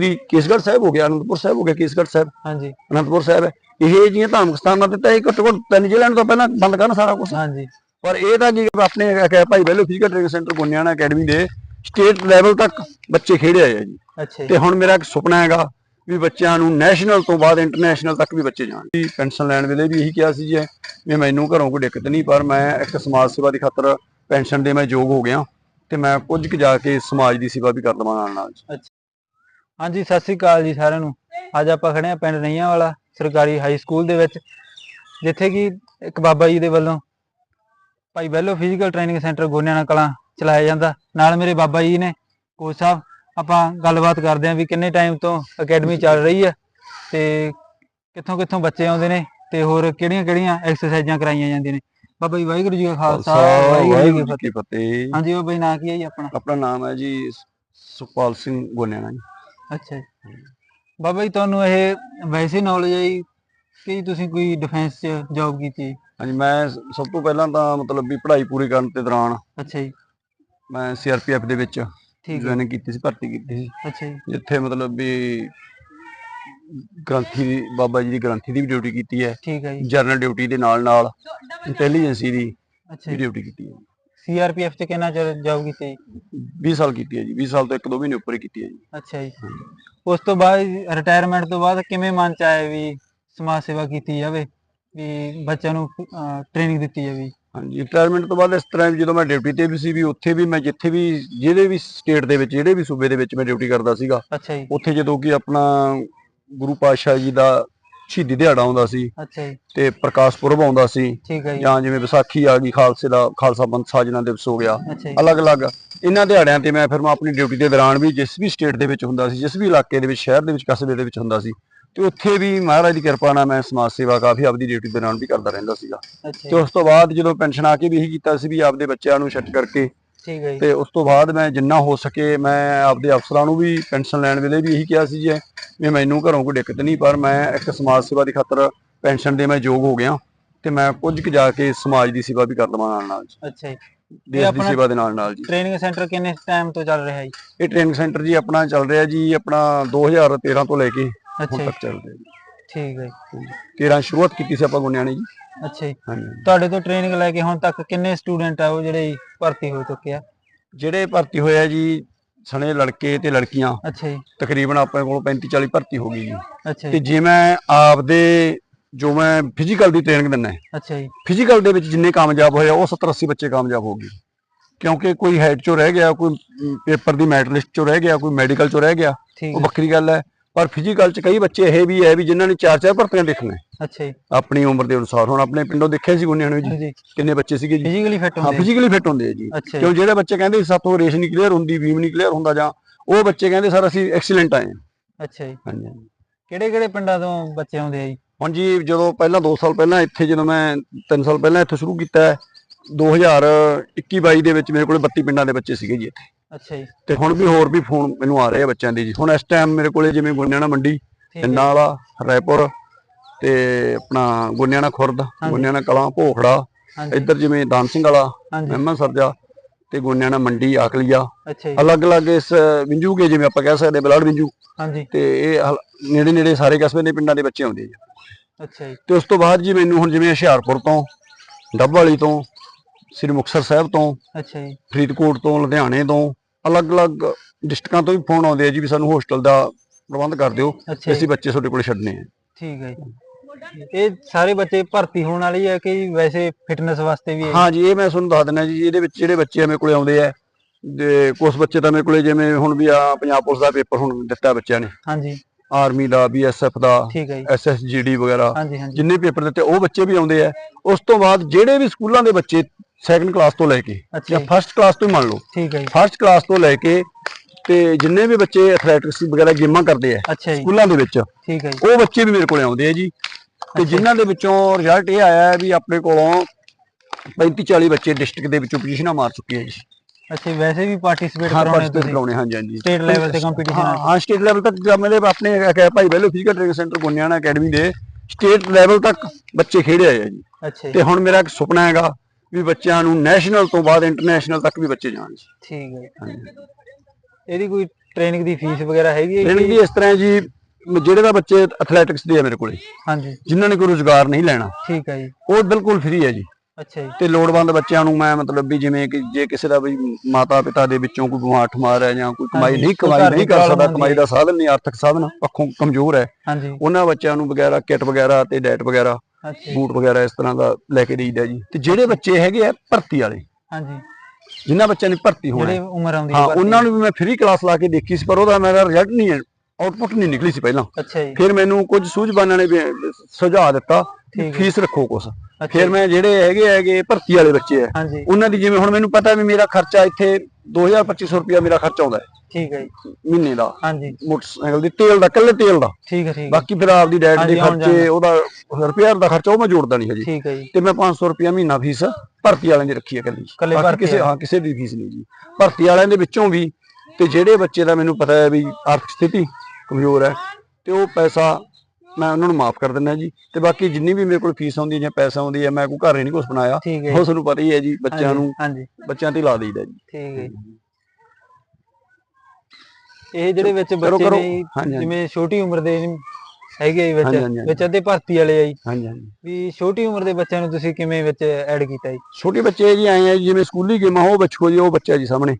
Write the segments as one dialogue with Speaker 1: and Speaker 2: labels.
Speaker 1: ਵੀ ਕੇਸਗੜ੍ਹ ਸਾਹਿਬ ਹੋ ਗਿਆ ਅਨੰਦਪੁਰ ਸਾਹਿਬ ਹੋ ਗਿਆ ਕੇਸਗੜ੍ਹ ਸਾਹਿਬ।
Speaker 2: ਹਾਂਜੀ।
Speaker 1: ਅਨੰਦਪੁਰ ਸਾਹਿਬ ਇਹ ਜੀਆਂ ਧਾਰਮਿਕ ਸਥਾਨਾਂ ਤੇ ਤਾਂ ਇਹ ਘੱਟੋ ਘੱਟ ਤਿੰਨ ਜ਼ਿਲ੍ਹਿਆਂ ਨੂੰ ਤਾਂ ਪਹਿਲਾਂ ਬੰਦ ਕਰਨ ਸਾਰਾ ਕੁਝ
Speaker 2: ਹਾਂਜੀ।
Speaker 1: ਪਰ ਇਹ ਤਾਂ ਜੀ ਆਪਣੇ Bhai Behlo physical training centre Goniana academy ਦੇ ਸਟੇਟ ਲੈਵਲ ਤੱਕ ਬੱਚੇ ਖੇਡੇ ਆਏ ਆ ਜੀ।
Speaker 2: ਅੱਛਾ ਜੀ।
Speaker 1: ਤੇ ਹੁਣ ਮੇਰਾ ਇੱਕ ਸੁਪਨਾ ਹੈਗਾ ਵੀ ਬੱਚਿਆਂ ਨੂੰ ਨੈਸ਼ਨਲ ਤੋਂ ਬਾਅਦ ਇੰਟਰਨੈਸ਼ਨਲ ਤੱਕ ਵੀ ਬੱਚੇ ਜਾਣ। ਵੀ ਪੈਨਸ਼ਨ ਲੈਣ ਵੇਲੇ ਵੀ ਇਹੀ ਕਿਹਾ ਸੀ ਜੀ, ਵੀ ਮੈਨੂੰ ਘਰੋਂ ਕੋਈ ਦਿੱਕਤ ਨਹੀਂ, ਪਰ ਮੈਂ ਇੱਕ ਸਮਾਜ ਸੇਵਾ ਦੀ ਖਾਤਰ ਪੈਨਸ਼ਨ ਦੇ ਮੈਂ ਯੋਗ ਹੋ ਗਿਆ ਤੇ ਮੈਂ ਕੁਝ ਕੁ ਜਾ ਕੇ ਸਮਾਜ ਦੀ ਸੇਵਾ ਵੀ ਕਰ ਲਵਾਂ ਨਾਲ ਨਾਲ।
Speaker 2: ਹਾਂਜੀ, ਸਤਿ ਸ੍ਰੀ ਅਕਾਲ ਜੀ ਸਾਰਿਆਂ ਨੂੰ। ਅੱਜ ਆਪਾਂ ਖੜੇ ਆ ਪਿੰਡ ਨਈਆਂ ਵਾਲਾ ਸਰਕਾਰੀ ਹਾਈ ਸਕੂਲ ਦੇ ਵਿੱਚ, ਜਿੱਥੇ ਕਿ ਇੱਕ ਬਾਬਾ ਜੀ ਦੇ ਵੱਲੋਂ Bhai Behlo physical training centre Goniana Kalan ਚਲਾਇਆ ਜਾਂਦਾ। ਨਾਲ ਮੇਰੇ ਬਾਬਾ ਜੀ ਨੇ, ਕੋਚ ਸਾਹਿਬ ਆਪਾਂ ਗੱਲਬਾਤ ਕਰਦੇ ਆਂ ਵੀ ਕਿੰਨੇ ਟਾਈਮ ਤੋਂ ਅਕੈਡਮੀ ਚੱਲ ਰਹੀ ਹੈ ਤੇ ਕਿੱਥੋਂ ਕਿੱਥੋਂ ਬੱਚੇ ਆਉਂਦੇ ਨੇ ਤੇ ਹੋਰ ਕਿਹੜੀਆਂ ਕਿਹੜੀਆਂ ਐਕਸਰਸਾਈਜ਼ਾਂ ਕਰਾਈਆਂ ਜਾਂਦੀਆਂ ਨੇ। ਬਾਬਾ ਜੀ ਵਾਹਿਗੁਰੂ ਜੀ ਕਾ ਖਾਲਸਾ ਵਾਹਿਗੁਰੂ ਜੀ ਕੀ ਫਤਿਹ। ਹਾਂਜੀ ਬਾਬਾ ਜੀ ਨਾਂ ਕੀ ਹੈ ਜੀ ਆਪਣਾ?
Speaker 1: ਆਪਣਾ ਨਾਮ ਹੈ ਜੀ ਸੁਖਪਾਲ ਸਿੰਘ ਗੋਨਿਆਣਾ ਜੀ।
Speaker 2: ਅੱਛਾ ਜੀ। ਬਾਬਾ ਜੀ ਤੁਹਾਨੂੰ ਇਹ ਵੈਸੇ ਨੌਲੇਜ ਹੈ ਕਿ ਤੁਸੀਂ ਕੋਈ ਡਿਫੈਂਸ 'ਚ ਜੌਬ ਕੀਤੀ?
Speaker 1: ਹਾਂਜੀ ਮੈਂ ਸਭ ਤੋਂ ਪਹਿਲਾਂ ਤਾਂ ਮਤਲਬ ਵੀ ਪੜ੍ਹਾਈ ਪੂਰੀ ਕਰਨ ਦੇ ਦੌਰਾਨ
Speaker 2: ਅੱਛਾ ਜੀ।
Speaker 1: ਮੈਂ ਸੀਆਰਪੀਐਫ ਦੇ ਵਿੱਚ
Speaker 2: ਠੀਕ ਹੈ।
Speaker 1: ਕੀਤੀ ਸੀ ਭਰਤੀ ਕੀਤੀ ਸੀ।
Speaker 2: ਅੱਛਾ ਜੀ।
Speaker 1: ਜਿੱਥੇ ਮਤਲਬ ਵੀ ਗ੍ਰੰਥੀ ਦੀ ਬਾਬਾ ਜੀ ਦੀ ਗ੍ਰੰਥੀ ਦੀ ਵੀ ਡਿਊਟੀ ਕੀਤੀ ਹੈ।
Speaker 2: ਠੀਕ ਹੈ ਜੀ।
Speaker 1: ਜਰਨਲ ਡਿਊਟੀ ਦੇ ਨਾਲ ਨਾਲ ਇੰਟੈਲੀਜੈਂਸੀ ਦੀ
Speaker 2: ਅੱਛਾ
Speaker 1: ਵੀ
Speaker 2: ਜੀ
Speaker 1: ਡਿਊਟੀ ਕੀਤੀ ਹੈ।
Speaker 2: ਸੀਆਰਪੀਐਫ 'ਚ ਕਿੰਨਾ ਚਿਰ ਜੌਬ ਕੀਤੀ ਹੈ ਜੀ?
Speaker 1: 20 ਸਾਲ ਕੀਤੀ ਹੈ ਜੀ। 20 ਸਾਲ ਤੋਂ ਇੱਕ ਦੋ ਮਹੀਨੇ ਉੱਪਰ ਹੀ ਕੀਤੀ ਹੈ ਜੀ।
Speaker 2: ਅੱਛਾ ਜੀ। ਉਸ ਤੋਂ ਬਾਅਦ ਰਿਟਾਇਰਮੈਂਟ ਤੋਂ ਬਾਅਦ ਕਿਵੇਂ ਮਨ 'ਚ ਆਇਆ ਵੀ ਸਮਾਜ ਸੇਵਾ ਕੀਤੀ ਜਾਵੇ ਵੀ ਬੱਚਿਆਂ ਨੂੰ ਟ੍ਰੇਨਿੰਗ ਦਿੱਤੀ ਜਾਵੇ?
Speaker 1: ਹਾਂਜੀ ਰਿਟਾਇਰਮੈਂਟ ਤੋਂ ਬਾਅਦ ਇਸ ਤਰ੍ਹਾਂ ਜਦੋਂ ਮੈਂ ਡਿਊਟੀ ਤੇ ਵੀ ਸੀ ਵੀ ਉੱਥੇ ਵੀ ਮੈਂ ਜਿੱਥੇ ਵੀ ਜਿਹੜੇ ਵੀ ਸਟੇਟ ਦੇ ਵਿੱਚ ਜਿਹੜੇ ਵੀ ਸੂਬੇ ਦੇ ਵਿੱਚ ਮੈਂ ਡਿਊਟੀ ਕਰਦਾ ਸੀਗਾ
Speaker 2: ਅੱਛਾ ਜੀ।
Speaker 1: ਉੱਥੇ ਜਦੋਂ ਕਿ ਆਪਣਾ ਗੁਰੂ ਪਾਤਸ਼ਾਹ ਜੀ ਦਾ ਸ਼ਹੀਦੀ ਦਿਹਾੜਾ ਆਉਂਦਾ ਸੀ
Speaker 2: ਅੱਛਾ ਜੀ।
Speaker 1: ਤੇ ਪ੍ਰਕਾਸ਼ ਪੁਰਬ ਆਉਂਦਾ ਸੀ
Speaker 2: ਠੀਕ ਹੈ ਜੀ।
Speaker 1: ਜਾਂ ਜਿਵੇਂ ਵਿਸਾਖੀ ਆ ਗਈ ਖਾਲਸੇ ਦਾ ਖਾਲਸਾ ਪੰਥ ਸਾਜਨਾ ਦਿਵਸ ਹੋ ਗਿਆ ਅਲੱਗ-ਅਲੱਗ। ਇਹਨਾਂ ਦਿਹਾੜਿਆਂ ਤੇ ਮੈਂ ਫਿਰ ਮੈਂ ਆਪਣੀ ਡਿਊਟੀ ਦੇ ਦੌਰਾਨ ਵੀ ਜਿਸ ਵੀ ਸਟੇਟ ਦੇ ਵਿੱਚ ਹੁੰਦਾ ਸੀ ਜਿਸ ਵੀ ਇਲਾਕੇ ਦੇ ਵਿੱਚ ਸ਼ਹਿਰ ਦੇ ਵਿੱਚ ਕਸਬੇ ਦੇ ਵਿੱਚ ਹੁੰਦਾ ਸੀ ਤੇ ਉੱਥੇ ਵੀ ਮਹਾਰਾਜ ਦੀ ਕਿਰਪਾ ਨਾਲ ਮੈਂ ਸਮਾਜ ਸੇਵਾ ਕਾਫੀ ਆਪਦੀ ਡਿਊਟੀ ਦੌਰਾਨ ਵੀ ਕਰਦਾ ਰਹਿੰਦਾ ਸੀਗਾ। ਤੇ ਉਸ ਤੋਂ ਬਾਅਦ ਜਦੋਂ ਪੈਨਸ਼ਨ ਆ ਕੇ ਵੀ ਇਹੀ ਕੀਤਾ ਸੀ ਵੀ ਆਪਦੇ ਬੱਚਿਆਂ ਨੂੰ ਛੱਡ ਕਰਕੇ
Speaker 2: ਠੀਕ ਹੈ ਜੀ।
Speaker 1: ਤੇ ਉਸ ਤੋਂ ਬਾਅਦ ਮੈਂ ਜਿੰਨਾ ਹੋ ਸਕੇ ਮੈਂ ਆਪਦੇ ਅਫਸਰਾਂ ਨੂੰ ਵੀ ਪੈਨਸ਼ਨ ਲੈਣ ਵੇਲੇ ਵੀ ਇਹੀ ਕਿਹਾ ਸੀ ਜੀ ਵੀ ਮੈਨੂੰ ਘਰੋਂ ਕੋਈ ਦਿੱਕਤ ਨਹੀਂ ਪਰ ਮੈਂ ਇੱਕ ਸਮਾਜ ਸੇਵਾ ਦੀ ਖਾਤਰ ਪੈਨਸ਼ਨ ਦੇ ਮੈਂ ਯੋਗ ਹੋ ਗਿਆ ਤੇ ਮੈਂ ਕੁਝ ਕੁ ਜਾ ਕੇ ਸਮਾਜ ਦੀ ਸੇਵਾ ਵੀ ਕਰ ਲਵਾਂ ਨਾਲ ਨਾਲ।
Speaker 2: ਅੱਛਾ ਜੀ।
Speaker 1: ਦੇਸ਼ ਦੀ ਸੇਵਾ ਦੇ ਨਾਲ ਨਾਲ ਜੀ।
Speaker 2: ਟ੍ਰੇਨਿੰਗ ਸੈਂਟਰ ਕਿੰਨੇ ਟਾਈਮ ਤੋਂ ਚੱਲ ਰਿਹਾ ਹੈ ਜੀ?
Speaker 1: ਇਹ ਟ੍ਰੇਨਿੰਗ ਸੈਂਟਰ ਜੀ ਆਪਣਾ ਚੱਲ ਰਿਹਾ ਜੀ ਆਪਣਾ 2013 ਤੋਂ ਲੈ ਕੇ
Speaker 2: ਅੱਛਾ
Speaker 1: ਹੁਣ
Speaker 2: ਜੀ।
Speaker 1: ਤੱਕ ਚੱਲ ਰਿਹਾ ਜੀ
Speaker 2: ਠੀਕ ਹੈ। ਜੀ
Speaker 1: 13 ਸ਼ੁਰੂਆਤ ਕੀਤੀ ਸੀ ਆਪਾਂ ਗੁੰਨਿਆਣੇ ਜੀ?
Speaker 2: ਅੱਛਾ ਜੀ।
Speaker 1: ਹਾਂਜੀ
Speaker 2: ਤੁਹਾਡੇ ਤੋਂ ਟ੍ਰੇਨਿੰਗ ਲੈ ਕੇ ਹੁਣ ਤੱਕ ਕਿੰਨੇ ਸਟੂਡੈਂਟ ਆ ਉਹ ਜਿਹੜੇ ਭਰਤੀ ਹੋ ਚੁੱਕੇ ਆ?
Speaker 1: ਜਿਹੜੇ ਭਰਤੀ ਹੋਏ ਆ ਜੀ ਸਣੇ ਲੜਕੇ ਤੇ ਲੜਕੀਆਂ।
Speaker 2: ਅੱਛਾ ਜੀ।
Speaker 1: ਤਕਰੀਬਨ ਆਪਣੇ ਕੋਲ 35 40 ਭਰਤੀ ਹੋ ਗਈ ਜੀ।
Speaker 2: ਅੱਛਾ
Speaker 1: ਤੇ
Speaker 2: ਜੀ।
Speaker 1: ਜੇ ਮੈਂ ਆਪਦੇ ਜੋ ਮੈਂ ਫਿਜ਼ੀਕਲ ਦੀ ਟ੍ਰੇਨਿੰਗ ਦਿੰਦਾ
Speaker 2: ਅੱਛਾ ਜੀ।
Speaker 1: ਫਿਜ਼ੀਕਲ ਦੇ ਵਿੱਚ ਜਿੰਨੇ ਕਾਮਯਾਬ ਹੋਏ ਆ ਉਹ 70 80 ਬੱਚੇ ਕਾਮਯਾਬ ਹੋ ਗਏ। ਕਿਉਂਕਿ ਕੋਈ ਹਾਈਟ ਚੋਂ ਰਹਿ ਗਿਆ ਕੋਈ ਪੇਪਰ ਦੀ ਮੈਰਿਟ ਲਿਸਟ ਚੋਂ ਰਹਿ ਗਿਆ ਕੋਈ ਮੈਡੀਕਲ ਚੋਂ ਰਹਿ ਗਿਆ
Speaker 2: ਠੀਕ
Speaker 1: ਉਹ
Speaker 2: ਹੈ।
Speaker 1: ਵੱਖਰੀ ਗੱਲ ਹੈ। ਪਰ ਫਿਜ਼ੀਕਲ ਚ ਕਈ ਬੱਚੇ ਇਹ ਵੀ ਹੈ ਵੀ ਜਿਨ੍ਹਾਂ ਨੇ ਚਾਰ ਚਾਰ ਭਰਤੀਆਂ ਦੇਖਣਾ
Speaker 2: ਅੱਛਾ ਜੀ।
Speaker 1: ਆਪਣੀ ਉਮਰ ਦੇ ਅਨੁਸਾਰ। ਹੁਣ ਆਪਣੇ ਪਿੰਡੋਂ ਦੇਖਿਆ ਸੀ ਗੁੰਨਿਆਂ ਨੂੰ ਜੀ ਕਿੰਨੇ ਬੱਚੇ ਸੀਗੇ ਜੀ?
Speaker 2: ਫਿਜ਼ੀਕਲੀ ਫਿੱਟ
Speaker 1: ਹਾਂ
Speaker 2: ਹੁੰਦੇ ਆ।
Speaker 1: ਫਿਜ਼ੀਕਲੀ ਫਿੱਟ ਹੁੰਦੇ ਆ ਜੀ। ਕਿਉਂ ਜਿਹੜੇ ਬੱਚੇ ਕਹਿੰਦੇ ਸੀ ਸਾਤੋਂ ਰੇਸ ਨਹੀਂ ਕਲੀਅਰ ਹੁੰਦੀ ਬੀਮ ਨਹੀਂ ਕਲੀਅਰ ਹੁੰਦਾ ਜਾਂ ਉਹ ਬੱਚੇ ਕਹਿੰਦੇ ਸਰ ਅਸੀਂ ਐਕਸੀਲੈਂਟ ਆਏ ਹਾਂ।
Speaker 2: ਅੱਛਾ ਜੀ।
Speaker 1: ਹਾਂਜੀ।
Speaker 2: ਕਿਹੜੇ ਕਿਹੜੇ ਪਿੰਡਾਂ ਤੋਂ ਬੱਚੇ ਆਉਂਦੇ ਆ ਜੀ?
Speaker 1: ਹੁਣ ਜੀ ਜਦੋਂ ਪਹਿਲਾਂ 2 ਸਾਲ ਪਹਿਲਾਂ ਇੱਥੇ ਜਦੋਂ ਮੈਂ 3 ਸਾਲ ਪਹਿਲਾਂ ਇੱਥੇ ਸ਼ੁਰੂ ਕੀਤਾ ਹੈ 2021 22 ਦੇ ਵਿੱਚ ਮੇਰੇ ਕੋਲ 32 ਪਿੰਡਾਂ ਦੇ ਬੱਚੇ ਸੀਗੇ ਜੀ ਇੱਥੇ।
Speaker 2: ਅੱਛਾ ਜੀ।
Speaker 1: ਤੇ ਹੁਣ ਵੀ ਹੋਰ ਵੀ ਫੋਨ ਮੈਨੂੰ ਆ ਰਹੇ ਆ ਬੱਚਿਆਂ ਦੇ ਜੀ। ਹੁਣ ਇਸ ਟਾਈਮ ਮੇਰੇ ਕੋਲੇ ਜਿਵੇਂ ਗੁੰਨਿਆਣਾ ਮੰਡੀ ਇੰਨਾ ਵਾਲਾ ਰਾਏਪੁਰ ਤੇ ਆਪਣਾ ਗੁੰਨਿਆਣਾ ਖੁਰਦ ਗੁੰਨਿਆਣਾ ਕਲਾਂ ਭੋਖੜਾ ਇੱਧਰ ਜਿਵੇਂ ਦਾਨ ਸਿੰਘ ਵਾਲਾ ਮਹਿਮਾ ਸਰਜਾ ਤੇ ਗੁੰਨਿਆਣਾ ਮੰਡੀ ਆਕਲੀਆ ਅਲੱਗ-ਅਲੱਗ ਇਸ ਵਿੰਜੂ ਕੇ ਜਿਵੇਂ ਆਪਾਂ ਕਹਿ ਸਕਦੇ ਬਲੱਡ ਵਿੰਜੂ।
Speaker 2: ਹਾਂਜੀ।
Speaker 1: ਤੇ ਇਹ ਨੇੜੇ ਨੇੜੇ ਸਾਰੇ ਕਸਬੇ ਦੇ ਪਿੰਡਾਂ ਦੇ ਬੱਚੇ ਆਉਂਦੇ ਆ
Speaker 2: ਅੱਛਾ ਜੀ।
Speaker 1: ਤੇ ਉਸ ਤੋਂ ਬਾਅਦ ਜੀ ਮੈਨੂੰ ਹੁਣ ਜਿਵੇਂ ਹੁਸ਼ਿਆਰਪੁਰ ਤੋਂ ਡੱਬ ਵਾਲੀ ਤੋਂ ਸ੍ਰੀ ਮੁਕਤਸਰ ਸਾਹਿਬ ਤੋਂ
Speaker 2: ਅੱਛਾ ਜੀ।
Speaker 1: ਫਰੀਦਕੋਟ ਤੋਂ ਲੁਧਿਆਣੇ ਤੋਂ ਅਲੱਗ-ਅਲੱਗ ਡਿਸਟ੍ਰਿਕਾਂ ਤੋਂ ਵੀ ਫੋਨ ਆਉਂਦੇ ਆ ਜੀ ਵੀ ਸਾਨੂੰ ਹੋਸਟਲ ਦਾ ਪ੍ਰਬੰਧ ਕਰ ਦਿਓ
Speaker 2: ਅੱਛਾ
Speaker 1: ਅਸੀਂ ਬੱਚੇ ਤੁਹਾਡੇ ਕੋਲ ਛੱਡਨੇ ਆ।
Speaker 2: ਠੀਕ ਹੈ ਜੀ। ਇਹ ਸਾਰੇ ਬੱਚੇ ਭਰਤੀ ਹੋਣ ਵਾਲੇ ਹੀ ਆ ਕਿ ਵੈਸੇ ਫਿਟਨੈਸ ਵਾਸਤੇ ਵੀ ਹੈ
Speaker 1: ਹਾਂ ਜੀ ਇਹ ਮੈਂ ਤੁਹਾਨੂੰ ਦੱਸ ਦਿੰਦਾ ਜੀ ਇਹਦੇ ਵਿੱਚ ਜਿਹੜੇ ਬੱਚੇ ਮੇਰੇ ਕੋਲੇ ਆਉਂਦੇ ਆ ਤੇ ਕੁਝ ਬੱਚੇ ਤਾਂ ਮੇਰੇ ਕੋਲੇ ਜਿਵੇਂ ਹੁਣ ਵੀ ਆ ਪੰਜਾਬ ਪੁਲਿਸ ਦਾ ਪੇਪਰ ਹੁਣ ਦਿੱਤਾ ਬੱਚਿਆਂ ਨੇ।
Speaker 2: ਹਾਂਜੀ।
Speaker 1: ਆਰਮੀ ਦਾ ਬੀਐਸਐਫ ਦਾ
Speaker 2: ਠੀਕ ਹੈ ਜੀ।
Speaker 1: ਐਸਐਸਜੀਡੀ ਵਗੈਰਾ
Speaker 2: ਹਾਂਜੀ ਹਾਂਜੀ।
Speaker 1: ਜਿੰਨੇ ਪੇਪਰ ਦਿੱਤੇ ਉਹ ਬੱਚੇ ਵੀ ਆਉਂਦੇ ਆ। ਉਸ ਤੋਂ ਬਾਅਦ ਜਿਹੜੇ ਵੀ ਸਕੂਲਾਂ ਦੇ ਬੱਚੇ ਸੈਕੰਡ ਕਲਾਸ ਤੋਂ ਲੈ ਕੇ
Speaker 2: ਅੱਛਾ
Speaker 1: ਜਾਂ
Speaker 2: ਜੀ।
Speaker 1: ਫਰਸਟ ਕਲਾਸ ਤੋਂ ਹੀ ਮੰਨ ਲਓ
Speaker 2: ਠੀਕ ਹੈ ਜੀ।
Speaker 1: ਫਰਸਟ ਕਲਾਸ ਤੋਂ ਲੈ ਕੇ ਤੇ ਜਿੰਨੇ ਵੀ ਬੱਚੇ ਐਥਲੈਟਿਕਸ ਵਗੈਰਾ ਗੇਮਾਂ ਕਰਦੇ ਆ
Speaker 2: ਅੱਛਾ ਜੀ।
Speaker 1: ਸਕੂਲਾਂ ਦੇ ਵਿੱਚ
Speaker 2: ਠੀਕ ਹੈ ਜੀ।
Speaker 1: ਉਹ ਬੱਚੇ ਵੀ ਮੇਰੇ ਕੋਲੇ ਆਉਂਦੇ ਆ ਜੀ। ਤੇ ਜਿਨ੍ਹਾਂ ਦੇ ਵਿੱਚੋਂ ਰਿਜ਼ਲਟ ਇਹ ਆਇਆ ਹੈ ਵੀ ਆਪਣੇ ਕੋਲੋਂ 35 40 ਬੱਚੇ ਡਿਸਟ੍ਰਿਕਟ ਦੇ ਵਿੱਚੋਂ ਪੋਜੀਸ਼ਨਾਂ ਮਾਰ ਚੁੱਕੇ ਆ ਜੀ।
Speaker 2: ਅੱਛਾ ਵੈਸੇ ਵੀ ਪਾਰਟਿਸਿਪੇਟ ਕਰਾਉਣੇ ਤੁਸੀਂ
Speaker 1: ਕਰਾਉਣੇ ਹਾਂਜੀ ਹਾਂਜੀ।
Speaker 2: ਸਟੇਟ ਲੈਵਲ ਤੇ ਕੰਪੀਟੀਸ਼ਨ
Speaker 1: ਹਾਂ ਹਾਂ ਸਟੇਟ ਲੈਵਲ ਤੱਕ ਮੇਰੇ ਆਪਣੇ Bhai Behlo physical training centre Goniana academy ਦੇ ਸਟੇਟ ਲੈਵਲ ਤੱਕ ਬੱਚੇ ਖੇਡੇ ਆਏ ਆ ਜੀ।
Speaker 2: ਅੱਛਾ
Speaker 1: ਤੇ ਹੁਣ ਮੇਰਾ ਇੱਕ ਸੁਪਨਾ ਹੈਗਾ ਵੀ ਬੱਚਿਆਂ ਨੂੰ ਨੈਸ਼ਨਲ ਤੋਂ ਬਾਅਦ ਇੰਟਰਨੈਸ਼ਨਲ ਤੱਕ ਵੀ ਬੱਚੇ ਜਾਣ ਜੀ।
Speaker 2: ਠੀਕ ਹੈ। ਇਹਦੀ ਕੋਈ ਟ੍ਰੇਨਿੰਗ ਦੀ ਫੀਸ ਵਗੈਰਾ ਹੈਗੀ ਹੈ
Speaker 1: ਟ੍ਰੇਨਿੰਗ ਦੀ ਇਸ ਤਰ੍ਹਾਂ ਜੀ ਜਿਹੜੇ ਦਾ ਬੱਚੇ ਐਥਲੈਟਿਕਸ ਦੇ ਆ ਮੇਰੇ ਕੋਲੇ
Speaker 2: ਹਾਂਜੀ।
Speaker 1: ਜਿਨ੍ਹਾਂ ਨੇ ਕੋਈ ਰੋਜ਼ਗਾਰ ਨਹੀਂ ਲੈਣਾ
Speaker 2: ਠੀਕ ਹੈ ਜੀ।
Speaker 1: ਉਹ ਬਿਲਕੁਲ ਫ੍ਰੀ ਹੈ ਜੀ।
Speaker 2: ਅੱਛਾ ਜੀ।
Speaker 1: ਤੇ ਲੋੜਵੰਦ ਬੱਚਿਆਂ ਨੂੰ ਮੈਂ ਮਤਲਬ ਵੀ ਜਿਵੇਂ ਕਿ ਜੇ ਕਿਸੇ ਦਾ ਵੀ ਮਾਤਾ ਪਿਤਾ ਦੇ ਵਿੱਚੋਂ ਕੋਈ ਬਿਮਾਰ ਠਮਾਰ ਹੈ ਜਾਂ ਕੋਈ ਕਮਾਈ ਨਹੀਂ ਕਮਾਈ ਨਹੀਂ ਕਰ ਸਕਦਾ ਕਮਾਈ ਦਾ ਸਾਧਨ ਨਹੀਂ ਆਰਥਿਕ ਸਾਧਨ ਪੱਖੋਂ ਕਮਜ਼ੋਰ ਹੈ। ਉਹਨਾਂ ਬੱਚਿਆਂ ਨੂੰ ਵਗੈਰਾ ਕਿੱਟ ਵਗੈਰਾ ਤੇ ਡੈਟ ਵਗੈਰਾ ਬੂਟ ਵਗੈਰਾ ਇਸ ਤਰ੍ਹਾਂ ਦਾ ਲੈ ਕੇ ਦੇਈਦਾ ਜੀ। ਤੇ ਜਿਹੜੇ ਬੱਚੇ ਹੈਗੇ ਆ ਭਰਤੀ ਵਾਲੇ
Speaker 2: ਹਾਂਜੀ।
Speaker 1: ਜਿਨ੍ਹਾਂ ਬੱਚਿਆਂ ਨੇ ਭਰਤੀ ਹੋਣਾ
Speaker 2: ਜਿਹੜੇ ਉਮਰ ਆਉਂਦੀ ਹੈ
Speaker 1: ਉਹਨਾਂ ਨੂੰ ਵੀ ਮੈਂ ਫ੍ਰੀ ਕਲਾਸ ਲਾ ਕੇ ਦੇਖੀ ਸੀ ਪਰ ਉਹਦਾ ਮੇਰਾ ਰਿਜ਼ਲਟ ਨਹੀਂ ਹੈ। ਆਉਟਪੁੱਟ ਨਹੀਂ ਨਿਕਲੀ ਸੀ ਪਹਿਲਾਂ।
Speaker 2: ਅੱਛਾ ਜੀ।
Speaker 1: ਫਿਰ ਮੈਨੂੰ ਕੁਝ ਸੂਝਵਾਨਾਂ ਨੇ ਵੀ ਸੁਝਾਅ ਦਿੱਤਾ। ਫੀਸ ਰੱਖੋ ਕੁਛ। ਫਿਰ ਮੈਂ ਜਿਹੜੇ ਹੈਗੇ ਹੈਗੇ ਭਰਤੀ ਵਾਲੇ ਬੱਚੇ ਆ ਉਹਨਾਂ ਦੀ ਜਿਵੇਂ ਹੁਣ ਮੈਨੂੰ ਪਤਾ ਵੀ ਮੇਰਾ ਖਰਚਾ ਇੱਥੇ 2000 2500 ਰੁਪਇਆ ਮੇਰਾ ਖਰਚਾ ਆਉਂਦਾ ਹੈ।
Speaker 2: ਠੀਕ ਹੈ ਜੀ।
Speaker 1: ਮਹੀਨੇ ਦਾ।
Speaker 2: ਹਾਂਜੀ।
Speaker 1: ਮੋਟਰਸਾਈਕਲ ਦੀ ਤੇਲ ਦਾ ਕੱਲੇ ਤੇਲ ਦਾ।
Speaker 2: ਠੀਕ ਹੈ ਠੀਕ
Speaker 1: ਬਾਕੀ ਫਿਰ ਆਪਦੀ ਡੈਟ ਦੇ ਖਰਚੇ। ਉਹਦਾ ਰਿਪੇਅਰ ਦਾ ਖਰਚਾ ਉਹ ਮੈਂ ਜੋੜਦਾ ਨਹੀਂ ਹਜੇ।
Speaker 2: ਠੀਕ ਹੈ ਜੀ।
Speaker 1: ਤੇ ਮੈਂ 500 ਰੁਪਇਆ ਮਹੀਨਾ ਫੀਸ ਭਰਤੀ ਵਾਲਿਆਂ ਦੀ ਰੱਖੀ ਹੈ ਕੱਲੀ ਬਾਕੀ ਕਿਸੇ ਹਾਂ ਕਿਸੇ ਦੀ ਫੀਸ ਨਹੀਂ ਜੀ। ਭਰਤੀ ਵਾਲਿਆਂ ਦੇ ਵਿੱਚੋਂ ਵੀ ਤੇ ਜਿਹੜੇ ਬੱਚੇ ਦਾ ਮੈਨੂੰ ਪਤਾ ਹੈ ਵੀ ਆਰਥਿਕ ਸਥਿਤੀ ਕਮਜ਼ੋਰ ਹੈ ਤੇ ਉਹ ਪੈਸਾ ਮੈਂ ਉਹਨਾਂ ਨੂੰ ਮਾਫ ਕਰ ਦਿੰਦਾ ਜੀ। ਤੇ ਬਾਕੀ ਜਿੰਨੀ ਵੀ ਮੇਰੇ ਕੋਲ ਫੀਸ ਆਉਂਦੀ ਹੈ ਜਾਂ ਪੈਸਾ ਆਉਂਦੀ ਹੈ ਮੈਂ ਕੋਈ ਘਰੇ ਨਹੀਂ ਕੁਝ ਬਣਾਇਆ।
Speaker 2: ਠੀਕ ਹੈ
Speaker 1: ਉਹ ਤੁਹਾਨੂੰ ਪਤਾ ਹੀ ਹੈ ਜੀ ਬੱਚਿਆਂ ਨੂੰ
Speaker 2: ਹਾਂਜੀ।
Speaker 1: ਬੱਚਿਆਂ ਤੇ ਲਾ ਦੇਈਦਾ ਜੀ।
Speaker 2: ਠੀਕ ਹੈ ਜੀ। ਇਹ ਜਿਹੜੇ ਵਿੱਚ
Speaker 1: ਕਰੋ,
Speaker 2: ਬੱਚੇ
Speaker 1: ਕਰੋ।
Speaker 2: ਨੇ। ਜਿਵੇਂ ਛੋਟੀ ਉਮਰ ਦੇ ਹੈਗੇ ਵਿੱਚ ਵਿੱਚ ਅੱਧੇ ਭਰਤੀ ਵਾਲੇ ਆ ਜੀ।
Speaker 1: ਹਾਂਜੀ ਹਾਂਜੀ।
Speaker 2: ਵੀ ਛੋਟੀ ਉਮਰ ਦੇ ਬੱਚਿਆਂ ਨੂੰ ਤੁਸੀਂ ਕਿਵੇਂ ਵਿੱਚ ਐਡ ਕੀਤਾ ਜੀ?
Speaker 1: ਛੋਟੇ ਬੱਚੇ ਜੀ ਆਏ ਆ ਜਿਵੇਂ ਸਕੂਲੀ ਗੇਮਾਂ ਉਹ ਬੱਚੋ ਜੀ ਉਹ ਬੱਚਾ ਜੀ ਸਾਹਮਣੇ।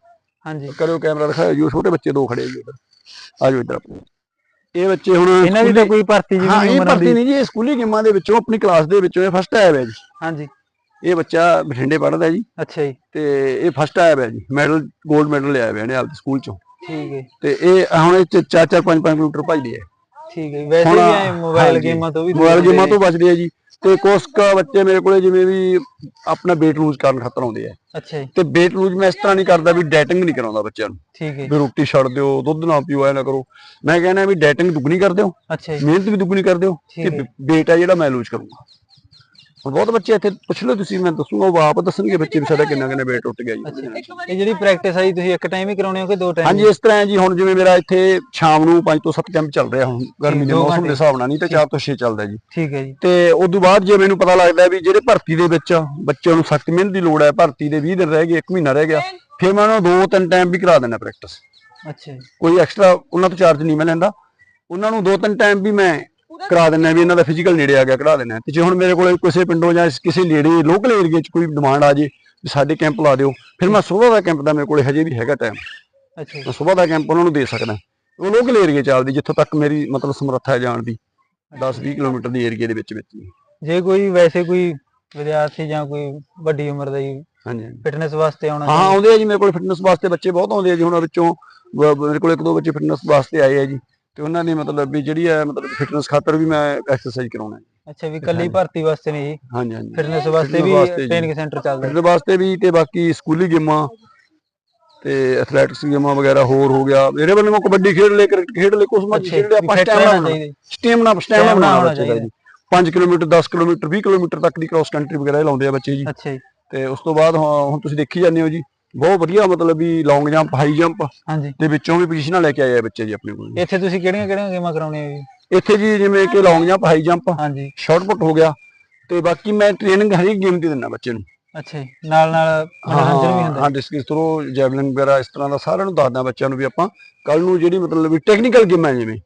Speaker 2: ਹਾਂਜੀ।
Speaker 1: ਕਰਿਓ ਕੈਮਰਾ ਦਿਖਾਓ ਜੀ ਛੋਟੇ ਬੱਚੇ ਦੋ ਖੜੇ ਜੀ ਉੱਧਰ। ਆ ਜਾਓ ਇੱਧਰ। ਇਹ ਬੱਚੇ ਹੁਣ
Speaker 2: ਇਹਨਾਂ ਦੀ ਤਾਂ ਕੋਈ ਭਰਤੀ ਜੀ
Speaker 1: ਹਾਂ
Speaker 2: ਨਹੀਂ
Speaker 1: ਇਹ
Speaker 2: ਉਮਰ
Speaker 1: ਭਰਤੀ
Speaker 2: ਆਉਂਦੀ।
Speaker 1: ਨਹੀਂ ਜੀ ਇਹ ਸਕੂਲੀ ਗੇਮਾਂ ਦੇ ਵਿੱਚੋਂ ਆਪਣੀ ਕਲਾਸ ਦੇ ਵਿੱਚੋਂ ਇਹ ਫਸਟ ਆਇਆ ਹੋਇਆ ਜੀ।
Speaker 2: ਹਾਂਜੀ।
Speaker 1: ਇਹ ਬੱਚਾ ਬਠਿੰਡੇ ਪੜ੍ਹਦਾ ਜੀ।
Speaker 2: ਅੱਛਾ ਜੀ।
Speaker 1: ਤੇ ਇਹ ਫਸਟ ਆਇਆ ਹੋਇਆ ਜੀ ਮੈਡਲ 골ਡ ਮੈਡਲ ਲਿਆਇਆ ਹੋਇਆ ਨੇ ਆਪਦੇ ਸਕੂਲ ਚੋਂ।
Speaker 2: ਠੀਕ ਹੈ।
Speaker 1: ਤੇ ਇਹ ਹੁਣ ਇਹ 4 4 5 5 ਕਿਲੋਮੀਟਰ ਭੱਜਦੀ ਹੈ।
Speaker 2: ਠੀਕ ਹੈ। ਵੈਸੇ ਐ ਮੋਬਾਈਲ ਗੇਮਾਂ ਤੋਂ ਵੀ
Speaker 1: ਮੋਬਾਈਲ ਗੇਮਾਂ। ਤੋਂ ਬਚਦੇ ਆ ਜੀ। ਤੇ ਕੁਛ ਕੁ ਬੱਚੇ ਮੇਰੇ ਕੋਲੇ ਜਿਵੇਂ ਵੀ ਆਪਣਾ weight ਲੂਜ਼ ਕਰਨ ਖਾਤਰ ਆਉਂਦੇ ਆ।
Speaker 2: ਅੱਛਾ ਜੀ।
Speaker 1: ਤੇ weight ਲੂਜ਼ ਮੈਂ ਇਸ ਤਰ੍ਹਾਂ ਨਹੀਂ ਕਰਦਾ ਵੀ ਡਾਈਟਿੰਗ ਨਹੀਂ ਕਰਾਉਂਦਾ ਬੱਚਿਆਂ ਨੂੰ।
Speaker 2: ਠੀਕ ਹੈ
Speaker 1: ਵੀ ਰੋਟੀ ਛੱਡ ਦਿਓ ਦੁੱਧ ਨਾ ਪੀਓ ਐ ਨਾ ਕਰੋ। ਮੈਂ ਕਹਿੰਦਾ ਵੀ ਡਾਈਟਿੰਗ ਦੁੱਗਣੀ ਕਰ ਦਿਓ।
Speaker 2: ਅੱਛਾ ਜੀ।
Speaker 1: ਮਿਹਨਤ ਵੀ ਦੁੱਗਣੀ ਕਰ ਦਿਓ। ਤੇ weight ਆ ਜਿਹੜਾ ਮੈਂ ਲੂਜ਼ ਕਰੂੰਗਾ। ਹੁਣ ਬਹੁਤ ਬੱਚੇ ਇੱਥੇ ਪੁੱਛ ਲਓ ਤੁਸੀਂ ਮੈਂ ਦੱਸੂਗਾ ਉਹ ਆਪ ਦੱਸਣਗੇ ਬੱਚੇ ਵੀ ਸਾਡਾ ਕਿੰਨਾ ਕਿੰਨਾ weight ਉੱਟ ਗਿਆ ਜੀ।
Speaker 2: ਇਹ ਜਿਹੜੀ ਪ੍ਰੈਕਟਿਸ ਆਈ ਤੁਸੀਂ ਇੱਕ ਟਾਈਮ ਹੀ ਕਰਾਉਣੇ ਹੋ ਕਿ ਦੋ ਟਾਈਮ
Speaker 1: ਹਾਂਜੀ ਇਸ ਤਰ੍ਹਾਂ ਹੈ ਜੀ ਹੁਣ ਜਿਵੇਂ ਮੇਰਾ ਇੱਥੇ ਸ਼ਾਮ ਨੂੰ 5 ਤੋਂ 7 ਕੈਂਪ ਚੱਲ ਰਿਹਾ ਹੁਣ ਗਰਮੀ ਦੇ ਮੌਸਮ। ਦੇ ਹਿਸਾਬ ਨਾਲ ਨਹੀਂ ਤਾਂ 4 ਤੋਂ 6 ਚੱਲਦਾ ਜੀ।
Speaker 2: ਠੀਕ ਹੈ ਜੀ।
Speaker 1: ਤੇ ਉਸ ਤੋਂ ਬਾਅਦ ਜੇ ਮੈਨੂੰ ਪਤਾ ਲੱਗਦਾ ਵੀ ਜਿਹੜੇ ਭਰਤੀ ਦੇ ਵਿੱਚ ਬੱਚਿਆਂ ਨੂੰ ਸਖਤ ਮਿਹਨਤ ਦੀ ਲੋੜ ਹੈ ਭਰਤੀ ਦੇ 20 ਦਿਨ ਰਹਿ ਗਏ 1 ਮਹੀਨਾ ਰਹਿ ਗਿਆ ਫਿਰ ਮੈਂ ਉਹਨਾਂ ਨੂੰ ਦੋ ਤਿੰਨ ਟਾਈਮ ਵੀ ਕਰਾ ਦਿੰਦਾ ਪ੍ਰੈਕਟਿਸ
Speaker 2: ਅੱਛਾ ਜੀ।
Speaker 1: ਕੋਈ ਐਕਸਟਰਾ ਉਹਨਾਂ ਤੋਂ ਚਾਰਜ ਨਹੀਂ ਮੈਂ ਲੈਂਦਾ। ਉਹਨਾਂ ਨੂੰ ਦੋ ਤਿੰਨ ਟਾਈਮ ਵੀ ਮੈਂ ਕਰਾ ਦਿੰਦਾ ਵੀ ਇਹਨਾਂ ਦਾ ਫਿਜ਼ੀਕਲ ਨੇੜੇ ਆ ਗਿਆ ਕਰਾ ਦਿੰਦਾ ਤੇ ਜੇ ਹੁਣ ਮੇਰੇ ਕੋਲੇ ਕਿਸੇ ਪਿੰਡੋਂ ਜਾਂ ਕਿਸੇ ਨੇੜੇ ਲੋਕਲ ਏਰੀਆ 'ਚ ਕੋਈ ਡਿਮਾਂਡ ਆ ਜੇ ਵੀ ਸਾਡੇ ਕੈਂਪ ਲਾ ਦਿਓ ਫਿਰ ਮੈਂ ਸਵੇਰ ਦਾ ਕੈਂਪ ਦਾ ਮੇਰੇ ਕੋਲੇ ਹਜੇ ਵੀ ਹੈਗਾ ਟਾਈਮ
Speaker 2: ਅੱਛਾ।
Speaker 1: ਮੈਂ ਸਵੇਰ ਦਾ ਕੈਂਪ ਉਹਨਾਂ ਨੂੰ ਦੇ ਸਕਦਾ। ਉਹ ਲੋਕਲ ਏਰੀਆ ਚੱਲਦੀ ਜਿੱਥੋਂ ਤੱਕ ਮੇਰੀ ਮਤਲਬ ਸਮਰੱਥਾ ਹੈ ਜਾਣ ਦੀ 10-20 ਕਿਲੋਮੀਟਰ ਦੀ ਏਰੀਆ ਦੇ ਵਿੱਚ ਵਿੱਚ।
Speaker 2: ਜੇ ਕੋਈ ਵੈਸੇ ਕੋਈ ਵਿਦਿਆਰਥੀ ਜਾਂ ਕੋਈ ਵੱਡੀ ਉਮਰ ਦਾ ਜੀ
Speaker 1: ਹਾਂਜੀ
Speaker 2: ਫਿਟਨੈਸ ਵਾਸਤੇ ਆਉਣਾ
Speaker 1: ਹਾਂ ਆਉਂਦੇ ਆ ਜੀ ਮੇਰੇ ਕੋਲ ਫਿਟਨੈਸ ਵਾਸਤੇ ਬੱਚੇ ਬਹੁਤ ਆਉਂਦੇ ਆ ਜੀ ਉਹਨਾਂ ਵਿੱਚੋਂ ਮੇਰੇ ਕੋਲ ਇੱਕ ਦੋ ਬੱਚੇ ਫਿਟਨੈਸ ਵਾਸਤੇ ਆਏ ਆ ਜੀ। ਤੇ ਉਹਨਾਂ ਨੇ ਮਤਲਬ ਵੀ ਜਿਹੜੀ ਹੈ ਮਤਲਬ ਫਿਟਨੈਸ ਖਾਤਰ ਵੀ ਮੈਂ ਐਕਸਰਸਾਈਜ਼ ਕਰਾਉਣਾ ਹੈ।
Speaker 2: ਅੱਛਾ ਵੀ ਕੱਲੀ ਭਰਤੀ ਵਾਸਤੇ ਨਹੀਂ ਜੀ?
Speaker 1: ਹਾਂਜੀ ਹਾਂਜੀ।
Speaker 2: ਫਿਟਨੈਸ ਵਾਸਤੇ ਵੀ। ਟ੍ਰੇਨਿੰਗ ਸੈਂਟਰ ਚੱਲਦਾ
Speaker 1: ਫਿਟਨੈਸ ਵਾਸਤੇ ਵੀ ਤੇ ਬਾਕੀ ਸਕੂਲੀ ਗੇਮਾਂ ਤੇ ਐਥਲੈਟਿਕਸ ਗੇਮਾਂ ਵਗੈਰਾ ਹੋਰ ਹੋ ਗਿਆ। ਮੇਰੇ ਵੱਲੋਂ ਮੈਂ ਕਬੱਡੀ ਖੇਡ ਲੈ ਕ੍ਰਿਕਟ ਖੇਡ ਲੈ ਕੁਛ ਮਰਜ਼ੀ ਖੇਡ ਲੈ ਆਪਾਂ ਸਟੈਮਿਨਾ। ਸਟੈਮਿਨਾ ਸਟੈਮਿਨਾ ਬਣਾਉਣਾ
Speaker 2: ਚਾਹੀਦਾ।
Speaker 1: ਜੀ। 5 ਕਿਲੋਮੀਟਰ 10 ਕਿਲੋਮੀਟਰ 20 ਕਿਲੋਮੀਟਰ ਤੱਕ ਦੀ ਕ੍ਰਾਸ ਕੰਟਰੀ ਵਗੈਰਾ ਲਾਉਂਦੇ ਆ ਬੱਚੇ ਜੀ।
Speaker 2: ਅੱਛਾ ਜੀ।
Speaker 1: ਤੇ ਉਸ ਤੋਂ ਬਾਅਦ ਹੁਣ ਤੁਸੀਂ ਦੇਖੀ ਜਾਂਦੇ ਹੋ ਜੀ। ਬਹੁਤ ਵਧੀਆ ਮਤਲਬ ਵੀ ਲੌਂਗ ਜੰਪ ਹਾਈ ਜੰਪ
Speaker 2: ਹਾਂਜੀ।
Speaker 1: ਦੇ ਵਿੱਚੋਂ ਵੀ ਪੋਜੀਸ਼ਨਾਂ ਲੈ ਕੇ ਆਏ ਆ ਬੱਚੇ ਜੀ ਆਪਣੇ ਕੋਲ
Speaker 2: ਇੱਥੇ ਤੁਸੀਂ ਕਿਹੜੀਆਂ ਕਿਹੜੀਆਂ ਗੇਮਾਂ ਕਰਾਉਣੀਆਂ ਜੀ?
Speaker 1: ਇੱਥੇ ਜੀ ਜਿਵੇਂ ਕਿ ਲੌਂਗ ਜੰਪ ਹਾਈ ਜੰਪ
Speaker 2: ਹਾਂਜੀ।
Speaker 1: ਸ਼ਾਰਟ ਪੁੱਟ ਹੋ ਗਿਆ ਤੇ ਬਾਕੀ ਮੈਂ ਟ੍ਰੇਨਿੰਗ ਹਰੇਕ ਗੇਮ ਦੀ ਦਿੰਦਾ ਬੱਚੇ ਨੂੰ।
Speaker 2: ਅੱਛਾ ਜੀ ਨਾਲ ਨਾਲ ਮਨੋਰੰਜਨ ਵੀ ਹੁੰਦਾ
Speaker 1: ਹਾਂ ਡਿਸਕਸ ਥਰੋ ਜੈਵਲਿਨ ਵਗੈਰਾ ਇਸ ਤਰ੍ਹਾਂ ਦਾ ਸਾਰਿਆਂ ਨੂੰ ਦੱਸਦਾ ਬੱਚਿਆਂ ਨੂੰ ਵੀ ਆਪਾਂ। ਕੱਲ ਨੂੰ ਜਿਹੜੀ ਮਤਲਬ ਵੀ ਟੈਕਨੀਕਲ ਗੇਮਾਂ ਜਿਵੇਂ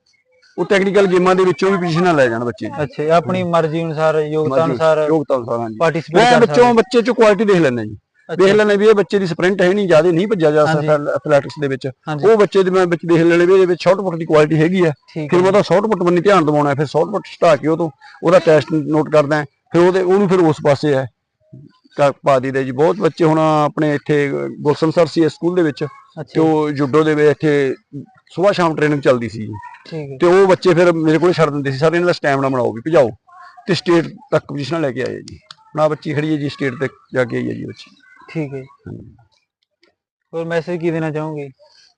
Speaker 1: ਉਹ ਟੈਕਨੀਕਲ ਗੇਮਾਂ ਦੇ ਵਿੱਚੋਂ ਵੀ ਪੋਜੀਸ਼ਨਾਂ ਲੈ ਜਾਣ ਬੱਚੇ।
Speaker 2: ਅੱਛਾ ਆਪਣੀ ਮਰਜ਼ੀ ਅਨੁਸਾਰ ਯੋਗਤਾ ਅਨੁਸਾਰ
Speaker 1: ਯੋਗਤਾ ਅਨੁਸਾਰ ਹਾਂਜੀ।
Speaker 2: ਪਾਰਟਿਸਿਪੇਟ ਕਰ
Speaker 1: ਬੱਚੋਂ
Speaker 2: ਸਕਦੇ।
Speaker 1: ਬੱਚੇ ਚ ਕੁਆਲਿਟੀ ਦੇਖ ਲੈਂਦਾ ਜੀ। ਦੇਖ ਲੈਂਦੇ ਵੀ ਇਹ ਬੱਚੇ ਦੀ ਸਪ੍ਰਿੰਟ ਹੈ ਨਹੀਂ ਜ਼ਿਆਦਾ ਨਹੀਂ ਭੱਜਿਆ ਜਾ। ਸਕਦਾ ਐਥਲੈਟਿਕਸ ਦੇ ਵਿੱਚ। ਉਹ ਬੱਚੇ ਦੇ ਮੈਂ ਵਿੱਚ ਦੇਖ ਲੈਣੇ ਵੀ ਇਹਦੇ ਵਿੱਚ ਸ਼ਾਰਟ ਪੁੱਟ ਦੀ ਕੁਆਲਿਟੀ ਹੈਗੀ ਆ ਫਿਰ ਮੈਂ ਉਹਦਾ ਸ਼ਾਰਟ ਪੁੱਟ ਬੰਨੀ ਧਿਆਨ ਦਿਵਾਉਣਾ ਫਿਰ ਸ਼ਾਰਟ ਪੁੱਟ ਹਟਾ ਕੇ ਉਹ ਤੋਂ ਉਹਦਾ ਟੈਸਟ ਨੋਟ ਕਰਦਾ ਫਿਰ ਉਹਦੇ ਉਹਨੂੰ ਫਿਰ ਉਸ ਪਾਸੇ ਹੈ। ਪਾ ਦਈਦਾ ਜੀ। ਬਹੁਤ ਬੱਚੇ ਹੁਣ ਆਪਣੇ ਇੱਥੇ ਗੁਲਸ਼ਨ ਸਰ ਸੀ ਸਕੂਲ ਦੇ ਵਿੱਚ ਤੇ ਉਹ ਜੁੱਡੋ ਦੇ ਵਿੱਚ ਇੱਥੇ ਸਵੇਰ ਸ਼ਾਮ ਟ੍ਰੇਨਿੰਗ ਚੱਲਦੀ ਸੀ ਤੇ ਉਹ ਬੱਚੇ ਫਿਰ ਮੇਰੇ ਕੋਲ ਛੱਡ ਦਿੰਦੇ ਸੀ ਸਰ ਇਹਨਾਂ ਦਾ ਸਟੈਮਿਨਾ ਬਣਾਓ ਵੀ ਭਜਾਓ। ਤੇ ਸਟੇਟ ਤੱਕ ਪੋਜੀਸ਼ਨਾਂ ਲੈ ਕੇ ਆਏ ਜੀ। ਹੁਣ ਆਹ ਬੱਚੀ ਖੜੀ ਹੈ ਜੀ ਸਟੇਟ ਤੇ ਜਾ ਕੇ ਆਈ ਹੈ ਜੀ ਬੱਚੀ।
Speaker 2: ਠੀਕ ਹੈ ਹੋਰ ਮੈਸੇਜ ਕੀ ਦੇਣਾ ਚਾਹੋਗੇ?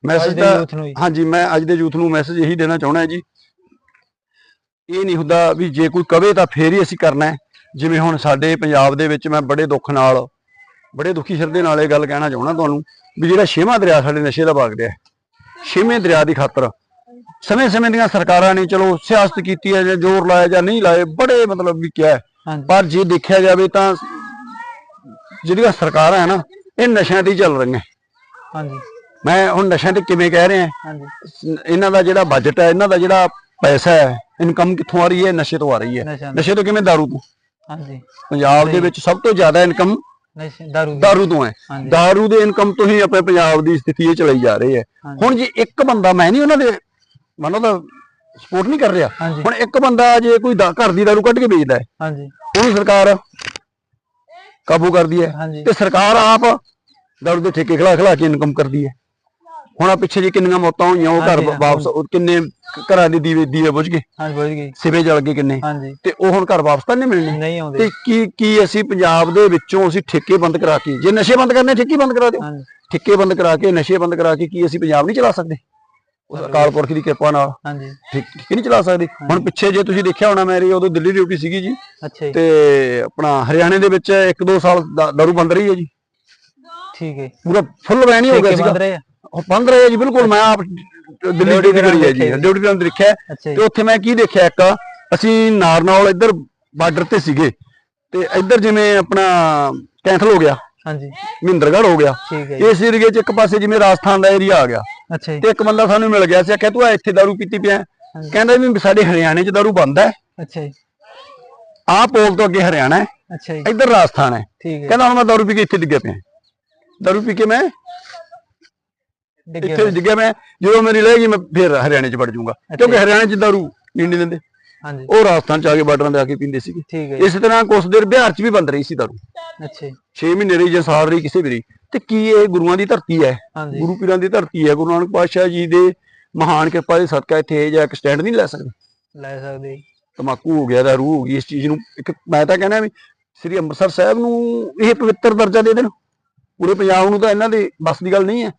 Speaker 1: ਮੈਸੇਜ
Speaker 2: ਦੇ ਨੂੰ ਜੀ।
Speaker 1: ਹਾਂਜੀ ਮੈਂ ਅੱਜ ਦੇ ਯੂਥ ਨੂੰ ਮੈਸੇਜ ਇਹੀ ਦੇਣਾ ਚਾਹੁੰਦਾ ਜੀ। ਇਹ ਨਹੀਂ ਹੁੰਦਾ ਵੀ ਜੇ ਕੋਈ ਕਵੇ ਤਾਂ ਫੇਰ ਹੀ ਅਸੀਂ ਕਰਨਾ ਹੈ। ਜਿਵੇਂ ਹੁਣ ਸਾਡੇ ਪੰਜਾਬ ਦੇ ਵਿੱਚ ਮੈਂ ਬੜੇ ਦੁੱਖ ਨਾਲ ਬੜੇ ਦੁਖੀ ਹਿਰਦੇ ਨਾਲ ਇਹ ਗੱਲ ਕਹਿਣਾ ਚਾਹੁੰਦਾ ਤੁਹਾਨੂੰ ਵੀ ਜਿਹੜਾ ਛੇਵਾਂ ਦਰਿਆ ਸਾਡੇ ਨਸ਼ੇ ਦਾ ਵਗ ਰਿਹਾ ਹੈ, ਛੇਵੇਂ ਦਰਿਆ ਦੀ ਖਾਤਰ। ਸਮੇਂ-ਸਮੇਂ ਦੀਆਂ ਸਰਕਾਰਾਂ ਨੇ ਚਲੋ ਸਿਆਸਤ ਕੀਤੀ ਹੈ ਜਾਂ ਜ਼ੋਰ ਲਾਇਆ ਜਾਂ ਨਹੀਂ ਲਾਏ ਬੜੇ ਮਤਲਬ ਵੀ ਕਿਹਾ ਹੈ।
Speaker 2: ਹਾਂਜੀ।
Speaker 1: ਪਰ ਜੇ ਦੇਖਿਆ ਜਾਵੇ ਤਾਂ ਜਿਹੜੀਆਂ ਸਰਕਾਰਾਂ ਹੈ ਨਾ ਇਹ ਨਸ਼ਿਆਂ ਹੀ ਚੱਲ ਰਹੀਆਂ।
Speaker 2: ਹਾਂਜੀ।
Speaker 1: ਮੈਂ ਹੁਣ ਨਸ਼ਿਆਂ ਤੇ ਕਿਵੇਂ ਕਹਿ ਰਿਹਾ
Speaker 2: ਹਾਂਜੀ।
Speaker 1: ਇਹਨਾਂ ਦਾ ਜਿਹੜਾ ਬਜਟ ਹੈ ਇਹਨਾਂ ਦਾ ਜਿਹੜਾ ਪੈਸਾ ਹੈ ਇਨਕਮ ਕਿੱਥੋਂ ਆ ਰਹੀ ਹੈ ਨਸ਼ੇ ਤੋਂ ਆ ਰਹੀ ਹੈ।
Speaker 2: ਨਸ਼ਾ
Speaker 1: ਤੋਂ ਕਿਵੇਂ ਦਾਰੂ ਤੋਂ?
Speaker 2: ਹਾਂਜੀ।
Speaker 1: ਪੰਜਾਬ ਦੇ ਵਿੱਚ ਸਭ ਤੋਂ ਜ਼ਿਆਦਾ ਇਨਕਮ
Speaker 2: ਦਾਰੂ ਦੀ।
Speaker 1: ਦਾਰੂ ਤੋਂ ਹੈ। ਦਾਰੂ ਦੇ ਇਨਕਮ ਤੋਂ ਹੀ ਆਪਣੇ ਪੰਜਾਬ ਦੀ ਸਥਿਤੀ ਇਹ ਚਲਾਈ ਜਾ ਰਹੀ ਹੈ। ਹੁਣ ਜੇ ਇੱਕ ਬੰਦਾ ਮੈਂ ਨਹੀਂ ਉਹਨਾਂ ਦੇ ਮੰਨੋ ਤਾਂ ਸਪੋਰਟ ਨਹੀਂ ਕਰ ਰਿਹਾ। ਹੁਣ ਇੱਕ ਬੰਦਾ ਜੇ ਕੋਈ ਦਾ- ਘਰ ਦੀ ਦਾਰੂ ਕੱਢ ਕੇ ਵੇਚਦਾ ਹੈ
Speaker 2: ਹਾਂਜੀ।
Speaker 1: ਉਹਨੂੰ ਸਰਕਾਰ ਕਾਬੂ ਕਰਦੀ ਹੈ ਤੇ ਸਰਕਾਰ ਆਪ ਦਾਰੂ ਦੇ ਠੇਕੇ ਖਿਲਾ ਖਿਲਾ ਕੇ ਇਨਕਮ ਕਰਦੀ ਹੈ। ਹੁਣ ਆ ਪਿੱਛੇ ਜੀ ਕਿੰਨੀਆਂ ਮੌਤਾਂ ਹੋਈਆਂ ਉਹ ਘਰ ਵਾਪਸ ਕਿੰਨੇ ਘਰਾਂ ਦੇ ਦੀਵੇ ਦੀਵੇ ਬੁਝ ਗਏ।
Speaker 2: ਹਾਂਜੀ ਬੁਝ ਗਈ
Speaker 1: ਸਿਵੇ ਜਲ ਗਏ ਕਿੰਨੇ।
Speaker 2: ਹਾਂਜੀ।
Speaker 1: ਤੇ ਉਹ ਹੁਣ ਘਰ ਵਾਪਸ ਤਾਂ ਨਹੀਂ ਮਿਲਣੇ।
Speaker 2: ਨਹੀਂ ਆਉਂਦੇ।
Speaker 1: ਤੇ ਕੀ ਕੀ ਅਸੀਂ ਪੰਜਾਬ ਦੇ ਵਿੱਚੋਂ ਅਸੀਂ ਠੇਕੇ ਬੰਦ ਕਰਾ ਕੇ ਜੇ ਨਸ਼ੇ ਬੰਦ ਕਰਨੇ ਠੇਕੇ ਬੰਦ ਕਰਾ ਦਿਓ। ਠੇਕੇ ਬੰਦ ਕਰਾ ਕੇ ਨਸ਼ੇ ਬੰਦ ਕਰਾ ਕੇ ਕੀ ਅਸੀਂ ਪੰਜਾਬ ਨਹੀਂ ਚਲਾ ਸਕਦੇ? ਉਸ ਅਕਾਲ ਪੁਰਖ ਦੀ ਕਿਰਪਾ ਨਾਲ।
Speaker 2: ਹਾਂਜੀ।
Speaker 1: ਠੇ- ਠੇਕੇ ਨਹੀਂ ਚਲਾ ਸਕਦੇ? ਹੁਣ ਪਿੱਛੇ ਜੇ ਤੁਸੀਂ ਦੇਖਿਆ ਹੋਣਾ ਮੇਰੀ ਉਦੋਂ ਦਿੱਲੀ ਡਿਊਟੀ ਸੀਗੀ ਜੀ।
Speaker 2: ਅੱਛਾ ਜੀ।
Speaker 1: ਤੇ ਆਪਣਾ ਹਰਿਆਣੇ ਦੇ ਵਿੱਚ 1-2 ਸਾਲ ਦਾਰੂ ਬੰਦ ਰਹੀ ਹੈ ਜੀ।
Speaker 2: ਠੀਕ ਹੈ।
Speaker 1: ਪੂਰਾ ਫੁੱਲ ਬੈਨ ਹੀ ਹੋ ਗਿਆ
Speaker 2: ਠੇਕੇ
Speaker 1: ਸੀਗਾ। ਉਹ ਬੰਦ ਰਹੇ ਜੀ ਬਿਲਕੁਲ ਮੈਂ ਆਪ ਦਿੱਲੀ ਡਿਊਟੀ ਕਰੀ ਹੈ ਜੀ। ਡਿਊਟੀ ਦੌਰਾਨ ਦੇਖਿਆ। ਤੇ ਉੱਥੇ ਮੈਂ ਕੀ ਦੇਖਿਆ ਇੱਕ ਅਸੀਂ ਨਾਰਨੌਲ ਇੱਧਰ ਬਾਰਡਰ ਤੇ ਸੀਗੇ। ਤੇ ਇੱਧਰ ਜਿਵੇਂ ਆਪਣਾ ਕੈਂਥਲ ਹੋ ਗਿਆ
Speaker 2: ਹਾਂਜੀ।
Speaker 1: ਮਹਿੰਦਰਗੜ੍ਹ ਹੋ ਗਿਆ।
Speaker 2: ਠੀਕ
Speaker 1: ਇਸ ਏਰੀਏ 'ਚ ਇੱਕ ਪਾਸੇ ਜਿਵੇਂ ਰਾਜਸਥਾਨ ਦਾ ਏਰੀਆ ਆ ਗਿਆ।
Speaker 2: ਅੱਛਾ ਜੀ।
Speaker 1: ਤੇ ਇੱਕ ਬੰਦਾ ਸਾਨੂੰ ਮਿਲ ਗਿਆ ਸੀ ਆਖਿਆ ਤੂੰ ਆ ਇੱਥੇ ਦਾਰੂ ਪੀਤੀ ਪਿਆ। ਕਹਿੰਦਾ ਵੀ ਸਾਡੇ ਹਰਿਆਣੇ 'ਚ ਦਾਰੂ ਬੰਦ ਹੈ।
Speaker 2: ਅੱਛਾ ਜੀ।
Speaker 1: ਆਹ ਪੋਲ ਤੋਂ ਅੱਗੇ ਹਰਿਆਣਾ ਹੈ।
Speaker 2: ਅੱਛਾ ਜੀ।
Speaker 1: ਇੱਧਰ ਰਾਜਸਥਾਨ ਹੈ।
Speaker 2: ਠੀਕ ਹੈ
Speaker 1: ਕਹਿੰਦਾ ਹੁਣ ਮੈਂ ਦਾਰੂ ਪੀ ਕੇ ਇੱਥੇ ਡਿੱਗਿਆ ਪਿਆ। ਦਾਰੂ ਪੀ ਕੇ ਮੈਂ ਇੱਥੇ ਡਿੱਗਿਆ ਮੈਂ ਜਦੋਂ ਮੇਰੀ ਲਏਗੀ ਮੈਂ ਫਿਰ ਹਰਿਆਣੇ 'ਚ ਵੜ ਜਾਊਂਗਾ। ਕਿਉਂਕਿ ਹਰਿਆਣੇ 'ਚ ਦਾਰੂ ਨਹੀਂ ਨਹੀਂ ਦਿੰਦੇ।
Speaker 2: ਹਾਂਜੀ।
Speaker 1: ਉਹ ਰਾਜਸਥਾਨ 'ਚ ਆ ਕੇ ਬਾਰਡਰਾਂ ਤੇ ਆ ਕੇ ਪੀਂਦੇ ਸੀਗੇ।
Speaker 2: ਠੀਕ ਹੈ
Speaker 1: ਇਸੇ ਤਰ੍ਹਾਂ ਕੁਛ ਦੇਰ ਬਿਹਾਰ 'ਚ ਵੀ ਬੰਦ ਰਹੀ ਸੀ ਦਾਰੂ।
Speaker 2: ਅੱਛਾ ਜੀ।
Speaker 1: 6 ਮਹੀਨੇ ਰਹੀ ਜਾਂ ਸਾਲ ਰਹੀ ਕਿਸੇ ਵੀ ਰਹੀ। ਤੇ ਕੀ ਇਹ ਗੁਰੂਆਂ ਦੀ ਧਰਤੀ ਹੈ?
Speaker 2: ਹਾਂਜੀ।
Speaker 1: ਗੁਰੂ ਪੀਰਾਂ ਦੀ ਧਰਤੀ ਹੈ ਗੁਰੂ ਨਾਨਕ ਪਾਤਸ਼ਾਹ ਜੀ ਦੇ ਮਹਾਨ ਕਿਰਪਾ ਦੇ ਸਦਕਾ ਇੱਥੇ ਇਹ ਜਿਹਾ ਇੱਕ ਸਟੈਂਡ ਨਹੀਂ ਲੈ ਸਕਦੇ?
Speaker 2: ਲੈ ਸਕਦੇ।
Speaker 1: ਤਮਾਕੂ ਹੋ ਗਿਆ ਦਾਰੂ ਹੋ ਗਈ ਇਸ ਚੀਜ਼ ਨੂੰ ਇੱਕ ਮੈਂ ਤਾਂ ਕਹਿੰਦਾ ਵੀ ਸ੍ਰੀ ਅੰਮ੍ਰਿਤਸਰ ਸਾਹਿਬ ਨੂੰ ਇਹ ਪਵਿੱਤਰ ਦਰਜਾ ਦੇ ਦੇਣ। ਪੂਰੇ ਪੰਜਾਬ ਨੂੰ ਤਾਂ ਇਹਨਾਂ ਦੇ ਬਸ ਦੀ ਗੱਲ ਨਹੀਂ ਹੈ।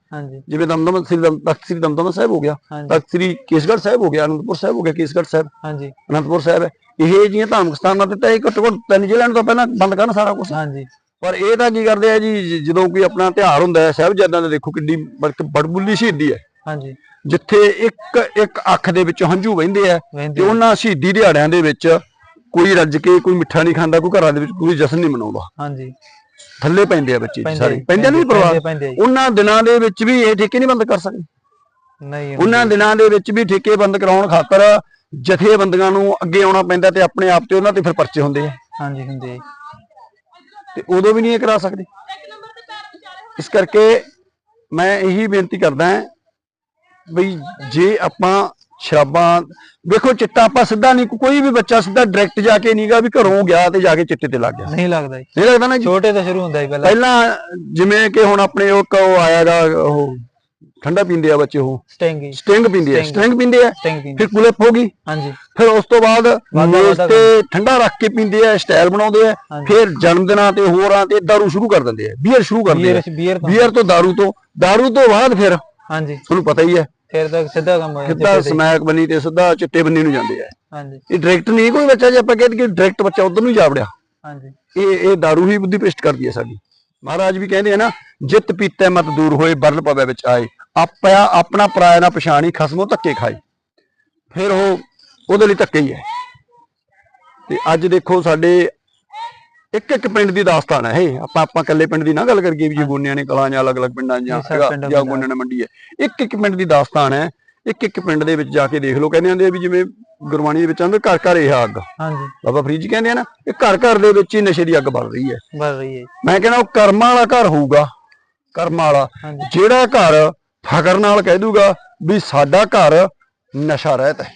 Speaker 1: ਜਿਵੇਂ ਦਮਦਮ ਸ੍ਰੀ ਤਖ਼ਤ ਸ੍ਰੀ ਦਮਦਮਾ ਸਾਹਿਬ ਹੋ ਗਿਆ ਤਖ਼ਤ ਸ੍ਰੀ ਕੇਸਗੜ੍ਹ ਸਾਹਿਬ ਹੋ ਗਿਆ ਅਨੰਦਪੁਰ ਸਾਹਿਬ ਹੋ ਗਿਆ ਕੇਸਗੜ੍ਹ ਸਾਹਿਬ।
Speaker 2: ਹਾਂਜੀ।
Speaker 1: ਅਨੰਦਪੁਰ ਸਾਹਿਬ ਹੈ। ਇਹ ਜਿਹੀਆਂ ਧਾਰਮਿਕ ਸਥਾਨਾਂ ਤੇ ਤਾਂ ਇਹ ਘੱਟੋ ਘੱਟ ਤਿੰਨ ਜ਼ਿਲ੍ਹਿਆਂ ਤੋਂ ਪਹਿਲਾਂ ਬੰਦ ਕਰਨ ਸਾਰਾ ਕੁਝ
Speaker 2: ਹਾਂਜੀ।
Speaker 1: ਪਰ ਇਹ ਤਾਂ ਕੀ ਕਰਦੇ ਆ ਜੀ ਜਦੋਂ ਕੋਈ ਆਪਣਾ ਤਿਉਹਾਰ ਹੁੰਦਾ ਹੈ ਸਾਹਿਬਜ਼ਾਦਿਆਂ ਦਾ ਦੇਖੋ ਕਿੰਨੀ ਬੜ- ਬੜਬੁੱਲੀ ਸ਼ਹੀਦੀ ਹੈ।
Speaker 2: ਹਾਂਜੀ।
Speaker 1: ਜਿੱਥੇ ਇੱਕ ਇੱਕ ਅੱਖ ਦੇ ਵਿੱਚੋਂ ਹੰਝੂ ਵਹਿੰਦੇ ਆ ਤੇ ਉਹਨਾਂ ਸ਼ਹੀਦੀ ਦਿਹਾੜਿਆਂ ਦੇ ਵਿੱਚ ਕੋਈ ਰੱਜ ਕੇ ਕੋਈ ਮਿੱਠਾ ਨਹੀਂ ਖਾਂਦਾ ਕੋਈ ਘਰਾਂ ਦੇ ਵਿੱਚ ਕੋਈ ਜਸ਼ਨ ਨਹੀਂ ਮਨਾਉਂਦਾ।
Speaker 2: ਹਾਂਜੀ।
Speaker 1: ਥੱਲੇ ਪੈਂਦੇ ਆ ਬੱਚੇ ਸਾਰੇ। ਪੈਂਦੇ ਨਹੀਂ
Speaker 2: ਜੀ।
Speaker 1: ਉਹਨਾਂ ਦਿਨਾਂ ਦੇ ਵਿੱਚ ਵੀ ਇਹ ਠੇਕੇ ਨਹੀਂ ਬੰਦ ਕਰ ਸਕਦੇ।
Speaker 2: ਨਹੀਂ
Speaker 1: ਉਹਨਾਂ ਦਿਨਾਂ ਦੇ ਵਿੱਚ ਵੀ ਠੇਕੇ ਬੰਦ ਕਰਾਉਣ ਖਾਤਰ ਜਥੇਬੰਦੀਆਂ ਨੂੰ ਅੱਗੇ ਆਉਣਾ ਪੈਂਦਾ ਤੇ ਆਪਣੇ ਆਪ ਤੇ ਉਹਨਾਂ ਤੇ ਫਿਰ ਪਰਚੇ ਹੁੰਦੇ ਆ।
Speaker 2: ਹਾਂਜੀ ਹੁੰਦੇ।
Speaker 1: ਤੇ ਉਦੋਂ ਵੀ ਨਹੀਂ ਇਹ ਕਰਾ ਸਕਦੇ। ਇਸ ਕਰਕੇ ਮੈਂ ਇਹੀ ਬੇਨਤੀ ਕਰਦਾ ਹਾਂ ਬਈ ਜੇ ਆਪਾਂ ਸ਼ਰਾਬਾਂ ਵੇਖੋ ਚਿੱਟਾ ਆਪਾਂ ਸਿੱਧਾ ਨਹੀਂ ਕੋਈ ਵੀ ਬੱਚਾ ਸਿੱਧਾ ਡਾਇਰੈਕਟ ਜਾ ਕੇ ਨਹੀਂਗਾ ਵੀ ਘਰੋਂ ਗਿਆ ਤੇ ਜਾ ਕੇ ਚਿੱਟੇ ਤੇ ਲੱਗ ਗਿਆ।
Speaker 2: ਨਹੀਂ ਲੱਗਦਾ ਜੀ।
Speaker 1: ਨਹੀਂ ਲੱਗਦਾ ਨਾ
Speaker 2: ਛੋਟੇ ਤੋਂ ਸ਼ੁਰੂ ਹੁੰਦਾ ਜੀ ਪਹਿਲਾਂ।
Speaker 1: ਪਹਿਲਾਂ ਜਿਵੇਂ ਕਿ ਹੁਣ ਆਪਣੇ ਉਹ ਆਇਆਗਾ ਉਹ ਠੰਡਾ ਪੀਂਦੇ ਆ ਬੱਚੇ ਉਹ।
Speaker 2: ਸਟਿੰਗ ਜੀ
Speaker 1: ਸਟਿੰਗ ਪੀਂਦੇ ਆ। ਸਟਿੰਗ। ਪੀਂਦੇ ਆ।
Speaker 2: ਸਟਿੰਗ ਪੀਂਦੇ
Speaker 1: ਫਿਰ ਕੁਲਿਪ ਹੋ ਗਈ।
Speaker 2: ਹਾਂਜੀ।
Speaker 1: ਫਿਰ ਉਸ ਤੋਂ ਬਾਅਦ ਮੇਜ਼ ਤੇ ਠੰਡਾ ਰੱਖ ਕੇ ਪੀਂਦੇ ਆ ਸਟਾਈਲ ਬਣਾਉਂਦੇ ਆ। ਫਿਰ ਜਨਮ ਦਿਨਾਂ ਤੇ ਹੋਰਾਂ ਤੇ ਦਾਰੂ ਸ਼ੁਰੂ ਕਰ ਦਿੰਦੇ ਆ। ਬੀਅਰ ਸ਼ੁਰੂ ਕਰਦੇ ਆ।
Speaker 2: ਬੀਅਰ ਤੋਂ।
Speaker 1: ਦਾਰੂ ਤੋਂ। ਦਾਰੂ ਤੋਂ ਬਾਅਦ ਫਿਰ
Speaker 2: ਹਾਂਜੀ।
Speaker 1: ਤੁਹਾਨੂੰ ਪਤਾ ਹੀ ਹੈ
Speaker 2: ਫਿਰ ਤਾਂ ਸਿੱਧਾ ਕੰਮ ਹੋ ਜਾਂਦਾ
Speaker 1: ਸਿੱਧਾ। ਸਮੈਕ ਬਣੀ ਤੇ ਸਿੱਧਾ ਚਿੱਟੇ ਬੰਨੀ ਨੂੰ ਜਾਂਦੇ ਆ।
Speaker 2: ਹਾਂਜੀ।
Speaker 1: ਇਹ ਡਾਇਰੈਕਟ ਨਹੀਂ ਕੋਈ ਬੱਚਾ ਜੇ ਆਪਾਂ ਕਹਿੰਦੇ ਕਿ ਡਾਇਰੈਕਟ ਬੱਚਾ ਉਧਰ ਨੂੰ ਜਾ ਵੜਿਆ।
Speaker 2: ਹਾਂਜੀ।
Speaker 1: ਇਹ ਇਹ ਦਾਰੂ ਹੀ ਬੁੱਧੀ ਭ੍ਰਿਸ਼ਟ ਕਰਦੀ ਹੈ ਸਾਡੀ। ਮਹਾਰਾਜ ਵੀ ਕਹਿੰਦੇ ਆ ਨਾ ਜਿੱਤ ਪੀਤੈ ਮਤ ਦੂਰ ਹੋਏ ਬਰਲ ਪਵੇ ਵਿੱਚ ਆਏ। ਆਪਿਆ ਆਪਣਾ ਪਰਾਇਆ ਨਾ ਪਛਾਣੀ ਖਸਮੋਂ ਧੱਕੇ ਖਾਏ। ਫਿਰ ਉਹ ਉਹਦੇ ਲਈ ਧੱਕੇ ਹੀ ਹੈ ਤੇ ਅੱਜ ਦੇਖੋ ਸਾਡੇ ਇੱਕ ਇੱਕ ਪਿੰਡ ਦੀ ਦਾਸਤਾਨ ਹੈ ਇਹ। ਆਪਾਂ ਆਪਾਂ ਇਕੱਲੇ ਪਿੰਡ ਦੀ ਨਾ ਗੱਲ ਕਰੀਏ ਵੀ ਜੇ ਗੋਨਿਆਂ ਨੇ ਕਲਾਂ ਜਾਂ ਅਲੱਗ-ਅਲੱਗ ਪਿੰਡਾਂ ਜਾਂ
Speaker 2: ਜੀ।
Speaker 1: ਗੋਨਿਆਂ ਨੇ ਮੰਡੀ ਹੈ। ਇੱਕ ਇੱਕ ਪਿੰਡ ਦੀ ਦਾਸਤਾਨ ਹੈ। ਇੱਕ ਇੱਕ ਪਿੰਡ ਦੇ ਵਿੱਚ ਜਾ ਕੇ ਦੇਖ ਲਓ ਕਹਿੰਦੇ ਹੁੰਦੇ ਆ ਵੀ ਜਿਵੇਂ ਗੁਰਬਾਣੀ ਦੇ ਵਿੱਚ ਆਂਦੇ ਘਰ ਘਰ ਇਹ ਅੱਗ।
Speaker 2: ਹਾਂਜੀ।
Speaker 1: ਬਾਬਾ ਫਰੀਦ ਜੀ ਕਹਿੰਦੇ ਆ ਨਾ ਇਹ ਘਰ ਘਰ ਦੇ ਵਿੱਚ ਹੀ ਨਸ਼ੇ ਦੀ ਅੱਗ ਬਲ ਰਹੀ ਹੈ।
Speaker 2: ਵੱਧ ਰਹੀ ਹੈ।
Speaker 1: ਮੈਂ ਕਹਿੰਦਾ ਉਹ ਕਰਮਾਂ ਵਾਲਾ ਘਰ ਹੋਊਗਾ। ਕਰਮਾਂ ਵਾਲਾ। ਜਿਹੜਾ ਘਰ ਫਖਰ ਨਾਲ ਕਹਿ ਦੂਗਾ ਵੀ ਸਾਡਾ ਘਰ ਨਸ਼ਾ ਰਹਿਤ ਹੈ।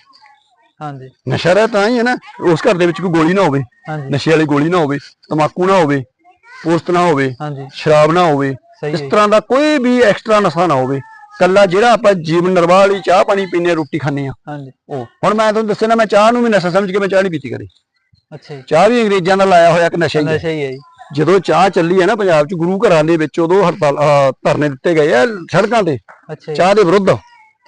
Speaker 2: ਹਾਂਜੀ।
Speaker 1: ਨਸ਼ਾ ਰਹਿਤ ਤਾਂ ਹੀ ਨਾ ਉਸ ਘਰ ਦੇ ਵਿੱਚ ਕੋਈ ਗੋਲੀ ਨਾ ਹੋਵੇ ਨਸ਼ੇ ਵਾਲੀ ਗੋਲੀ ਨਾ ਹੋਵੇ ਤਮਾਕੂ ਨਾ ਹੋਵੇ ਪੋਸਤ ਨਾ ਹੋਵੇ ਸ਼ਰਾਬ ਨਾ ਹੋਵੇ ਇਸ। ਤਰ੍ਹਾਂ ਦਾ ਕੋਈ ਵੀ ਐਕਸਟਰਾ ਨਸ਼ਾ ਨਾ ਹੋਵੇ ਕੱਲਾ ਜਿਹੜਾ ਆਪਾਂ ਜੀਵਨ ਨਿਰਵਾਹ ਲਈ ਚਾਹ ਪਾਣੀ ਪੀਨੇ ਰੋਟੀ ਖਾਂਦੇ ਆ
Speaker 2: ਹਾਂਜੀ।
Speaker 1: ਉਹ। ਹੁਣ ਮੈਂ ਤੁਹਾਨੂੰ ਦੱਸਿਆ ਨਾ ਮੈਂ ਚਾਹ ਨੂੰ ਵੀ ਨਸ਼ਾ ਸਮਝ ਕੇ ਮੈਂ ਚਾਹ ਨਹੀਂ ਪੀਤੀ ਕਦੇ।
Speaker 2: ਅੱਛਾ
Speaker 1: ਚਾਹ ਵੀ ਅੰਗਰੇਜ਼ਾਂ ਦਾ ਲਾਇਆ ਹੋਇਆ ਇੱਕ ਨਸ਼ਾ ਹੀ ਹੈ।
Speaker 2: ਨਸ਼ਾ ਹੀ ਹੈ ਜੀ।
Speaker 1: ਜਦੋਂ ਚਾਹ ਚੱਲੀ ਹੈ ਨਾ ਪੰਜਾਬ 'ਚ ਗੁਰੂ ਘਰਾਂ ਦੇ ਵਿੱਚ ਉਦੋਂ ਹੜਤਾਲ ਅਹ ਧਰਨੇ ਦਿੱਤੇ ਗਏ ਆ ਸੜਕਾਂ ਤੇ।
Speaker 2: ਅੱਛਾ ਜੀ।
Speaker 1: ਚਾਹ ਦੇ ਵਿਰੁੱਧ।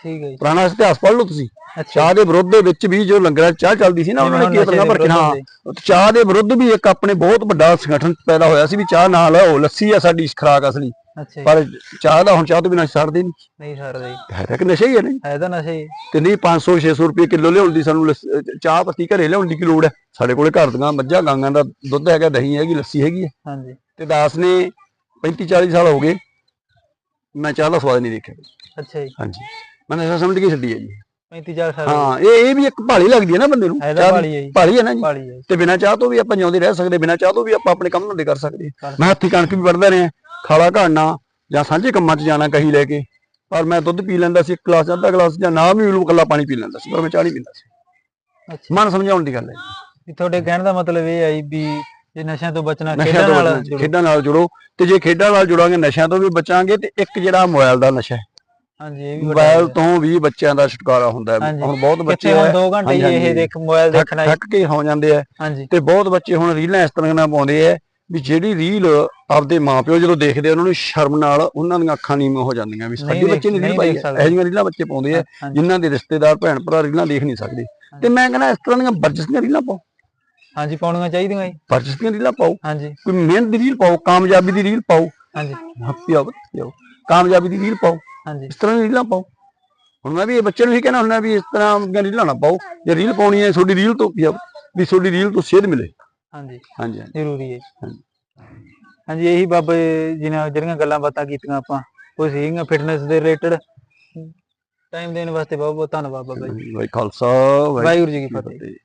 Speaker 2: ਠੀਕ ਹੈ ਜੀ।
Speaker 1: ਪੁਰਾਣਾ ਇਤਿਹਾਸ ਪੜ੍ਹ ਲਓ ਤੁਸੀਂ।
Speaker 2: ਅੱਛਾ
Speaker 1: ਚਾਹ ਦੇ ਵਿਰੁੱਧ ਦੇ ਵਿੱਚ ਵੀ ਜੋ ਲੰਗਰਾਂ 'ਚ ਚਾਹ ਚੱਲਦੀ ਸੀ ਨਾ ਉਹਨਾਂ ਨੇ ਕੀ ਕਰਨਾ ਪਰ ਹਾਂ।
Speaker 2: ਵਿਰੁੱਧ
Speaker 1: ਚਾਹ ਦੇ ਵਿਰੁੱਧ ਵੀ ਇੱਕ ਆਪਣੇ ਬਹੁਤ ਵੱਡਾ ਸੰਗਠਨ ਪੈਦਾ ਹੋਇਆ ਸੀ ਵੀ ਚਾਹ ਨਾ ਲਾਓ ਲੱਸੀ ਆ ਸਾਡੀ ਖਰਾਕ ਅਸਲੀ।
Speaker 2: ਅੱਛਾ
Speaker 1: ਪਰ ਚਾਹ ਦਾ ਹੁਣ ਚਾਹ ਤੋਂ ਬਿਨਾਂ ਛੱਡਦੇ ਨਹੀਂ
Speaker 2: ਨਹੀਂ ਛੱਡਦੇ।
Speaker 1: ਹੈ ਤਾਂ ਕਿ ਨਸ਼ਾ ਹੀ ਹੈ ਨਹੀਂ
Speaker 2: ਹੈ ਤਾਂ ਨਸ਼ਾ ਹੀ।
Speaker 1: ਤੇ ਨਹੀਂ 500 600 ਰੁਪਏ ਕਿਲੋ ਲਿਆਉਣ ਦੀ ਸਾਨੂੰ ਚਾਹ ਪੱਤੀ ਘਰੇ ਲਿਆਉਣ ਦੀ ਕੀ ਲੋੜ ਹੈ? ਸਾਡੇ ਕੋਲੇ ਘਰ ਦੀਆਂ ਮੱਝਾਂ ਗਾਂਗਾਂ ਦਾ ਦੁੱਧ ਹੈਗਾ ਦਹੀਂ ਹੈਗੀ ਲੱਸੀ ਹੈਗੀ ਹੈ।
Speaker 2: ਹਾਂਜੀ।
Speaker 1: ਤੇ ਦਾਸ ਨੇ 35 40 ਸਾਲ ਹੋ ਗਏ। ਮੈਂ ਚਾਹ ਦਾ ਸਵਾਦ ਨਹੀਂ ਦੇਖਿਆ।
Speaker 2: ਅੱਛਾ ਜੀ।
Speaker 1: ਹਾਂਜੀ। ਮੈਂ ਨਸ਼ਾ ਸਮਝ ਕੇ ਛੱਡੀ ਹੈ ਜੀ।
Speaker 2: 35 ਚਾਰ ਸਾਲ
Speaker 1: ਹਾਂ ਇਹ ਇਹ ਵੀ ਇੱਕ ਭਾਲੀ ਲੱਗਦੀ ਹੈ ਨਾ ਬੰਦੇ ਨੂੰ। ਭਾਲੀ ਹੈ ਨਾ ਜੀ। ਤੇ ਬਿਨਾਂ ਚਾਹ ਤੋਂ ਵੀ ਆਪਾਂ ਜਿਉਂਦੇ ਰਹਿ ਸਕਦੇ ਬਿਨਾਂ ਚਾਹ ਤੋਂ ਵੀ ਆਪਾਂ ਆਪਣੇ ਕੰਮ ਧੰਦੇ ਕਰ ਸਕਦੇ ਮੈਂ ਹੱਥੀ ਕਣਕ ਵੀ ਵੜਦਾ ਰਿਹਾ। ਖਾਲਾ ਘਾੜਨਾ ਜਾਂ ਸਾਂਝੇ ਕੰਮਾਂ 'ਚ ਜਾਣਾ ਕਹੀ ਲੈ ਕੇ ਪਰ ਮੈਂ ਦੁੱਧ ਪੀ ਲੈਂਦਾ ਸੀ ਇੱਕ ਗਲਾਸ ਅੱਧਾ ਗਲਾਸ ਜਾਂ ਨਾ ਵੀ ਕੱਲਾ ਪਾਣੀ ਪੀ ਲੈਂਦਾ ਸੀ ਪਰ ਮੈਂ ਚਾਹ ਨਹੀਂ ਪੀਂਦਾ ਸੀ
Speaker 2: ਅੱਛਾ
Speaker 1: ਮਨ ਸਮਝਾਉਣ ਦੀ ਗੱਲ ਹੈ
Speaker 2: ਵੀ ਤੁਹਾਡੇ ਕਹਿਣ ਦਾ ਮਤਲਬ ਇਹ ਹੈ ਜੀ ਵੀ ਜੇ ਨਸ਼ਿਆਂ ਤੋਂ ਬਚਣਾ ਖੇਡਾਂ ਨਾਲ।
Speaker 1: ਖੇਡਾਂ ਨਾਲ ਜੁੜੋ ਤੇ ਜੇ ਖੇਡਾਂ ਨਾਲ ਜੁੜਾਂਗੇ ਨਸ਼ਿਆਂ ਤੋਂ ਵੀ ਬਚਾਂਗੇ ਤੇ ਇੱਕ ਜਿਹੜਾ ਮੋਬਾਈਲ ਦਾ ਨਸ਼ਾ ਹੈ
Speaker 2: ਹਾਂਜੀ ਇਹ ਵੀ ਵੱਡਾ
Speaker 1: ਮੋਬਾਈਲ। ਤੋਂ ਵੀ ਬੱਚਿਆਂ ਦਾ ਛੁਟਕਾਰਾ ਹੁੰਦਾ ਹੈ। ਹੁਣ ਬਹੁਤ ਬੱਚੇ
Speaker 2: ਹੁਣ
Speaker 1: ਹੈ,
Speaker 2: 2 ਘੰਟੇ ਇਹ। ਦੇਖ ਮੋਬਾਈਲ ਦੇਖਣਾ।
Speaker 1: ਥੱਕ ਕੇ ਹੋ ਜਾਂਦੇ ਆ ਤੇ ਬਹੁਤ ਬੱਚੇ ਹੁਣ ਰੀਲਾਂ ਇਸ ਤਰ੍ਹਾਂ ਨਾਲ ਪਾਉਂਦੇ ਆ ਵੀ ਜਿਹੜੀ ਰੀਲ ਆਪਦੇ ਮਾਪਿਓ ਜਦੋਂ ਦੇਖਦੇ ਉਹਨਾਂ ਨੂੰ ਸ਼ਰਮ ਨਾਲ ਉਹਨਾਂ ਦੀਆਂ ਅੱਖਾਂ ਨੀਵੀਆਂ ਹੋ ਜਾਂਦੀਆਂ ਵੀ ਸਾਡੇ ਬੱਚੇ ਰੀਲ
Speaker 2: ਨਹੀਂ
Speaker 1: ਪਾਈ। ਇਹੋ ਜਿਹੀਆਂ ਰੀਲਾਂ ਬੱਚੇ ਪਾਉਂਦੇ ਆ ਜਿਨ੍ਹਾਂ ਦੇ ਰਿਸ਼ਤੇਦਾਰ ਭੈਣ ਭਰਾ ਰੀਲਾਂ ਦੇਖ ਨਹੀਂ ਸਕਦੇ। ਤੇ ਮੈਂ ਕਹਿੰਦਾ ਇਸ ਤਰ੍ਹਾਂ ਦੀਆਂ ਵਰਜਸ ਦੀਆਂ ਰੀਲਾਂ ਪਾਓ।
Speaker 2: ਹਾਂਜੀ ਪਾਉਣੀਆਂ ਚਾਹੀਦੀਆਂ ਜੀ।
Speaker 1: ਵਰਜਸ ਦੀਆਂ ਰੀਲਾਂ ਪਾਓ।
Speaker 2: ਹਾਂਜੀ।
Speaker 1: ਕੋਈ ਮਿਹਨਤ ਦੀ ਰੀਲ ਪਾਓ ਕਾਮਯਾਬੀ ਦੀ ਰੀਲ ਪਾਓ।
Speaker 2: ਹਾਂਜੀ।
Speaker 1: ਹੱਪੀ ਆਓ ਪਿਓ। ਕਾਮਯਾਬੀ ਦੀ ਰੀਲ ਪਾਓ।
Speaker 2: ਹਾਂਜੀ।
Speaker 1: ਇਸ ਤਰ੍ਹਾਂ ਦੀ ਰੀਲਾਂ ਪਾਓ। ਹੁਣ ਮੈਂ ਵੀ ਇਹ ਬੱਚੇ ਨੂੰ ਹੀ ਕਹਿਣਾ ਹੁੰਦਾ ਵੀ ਇਸ ਤਰ੍ਹਾਂ ਦੀਆਂ ਰੀਲਾਂ ਨਾ ਪਾਓ। ਜੇ ਰੀਲ ਪਾਉਣੀ ਹੈ ਤੁਹਾਡੀ ਰੀਲ ਤੋਂ ਵੀ ਤੁਹਾਡੀ ਰੀਲ ਤੋਂ ਸੇਧ ਮਿਲੇ।
Speaker 2: ਹਾਂਜੀ।
Speaker 1: ਹਾਂਜੀ ਹਾਂਜੀ।
Speaker 2: ਜ਼ਰੂਰੀ ਹੈ।
Speaker 1: ਹਾਂਜੀ।
Speaker 2: ਹਾਂਜੀ ਇਹੀ ਬਾਬਾ ਜੀ ਨੇ ਜਿਹੜੀਆਂ ਗੱਲਾਂ ਬਾਤਾਂ ਕੀਤੀਆਂ ਆਪਾਂ ਉਹ ਸੀਗੀਆਂ ਫਿਟਨੈਸ ਦੇ ਰਿਲੇਟਡ ਟਾਈਮ ਦੇਣ ਵਾਸਤੇ ਬਹੁਤ ਬਹੁਤ ਧੰਨਵਾਦ ਬਾਬਾ ਜੀ।
Speaker 1: ਵਾਹਿ ਖਾਲਸਾ
Speaker 2: ਵਾਹਿਗੁਰੂ ਜੀ ਕੀ
Speaker 1: ਫਤਿਹ।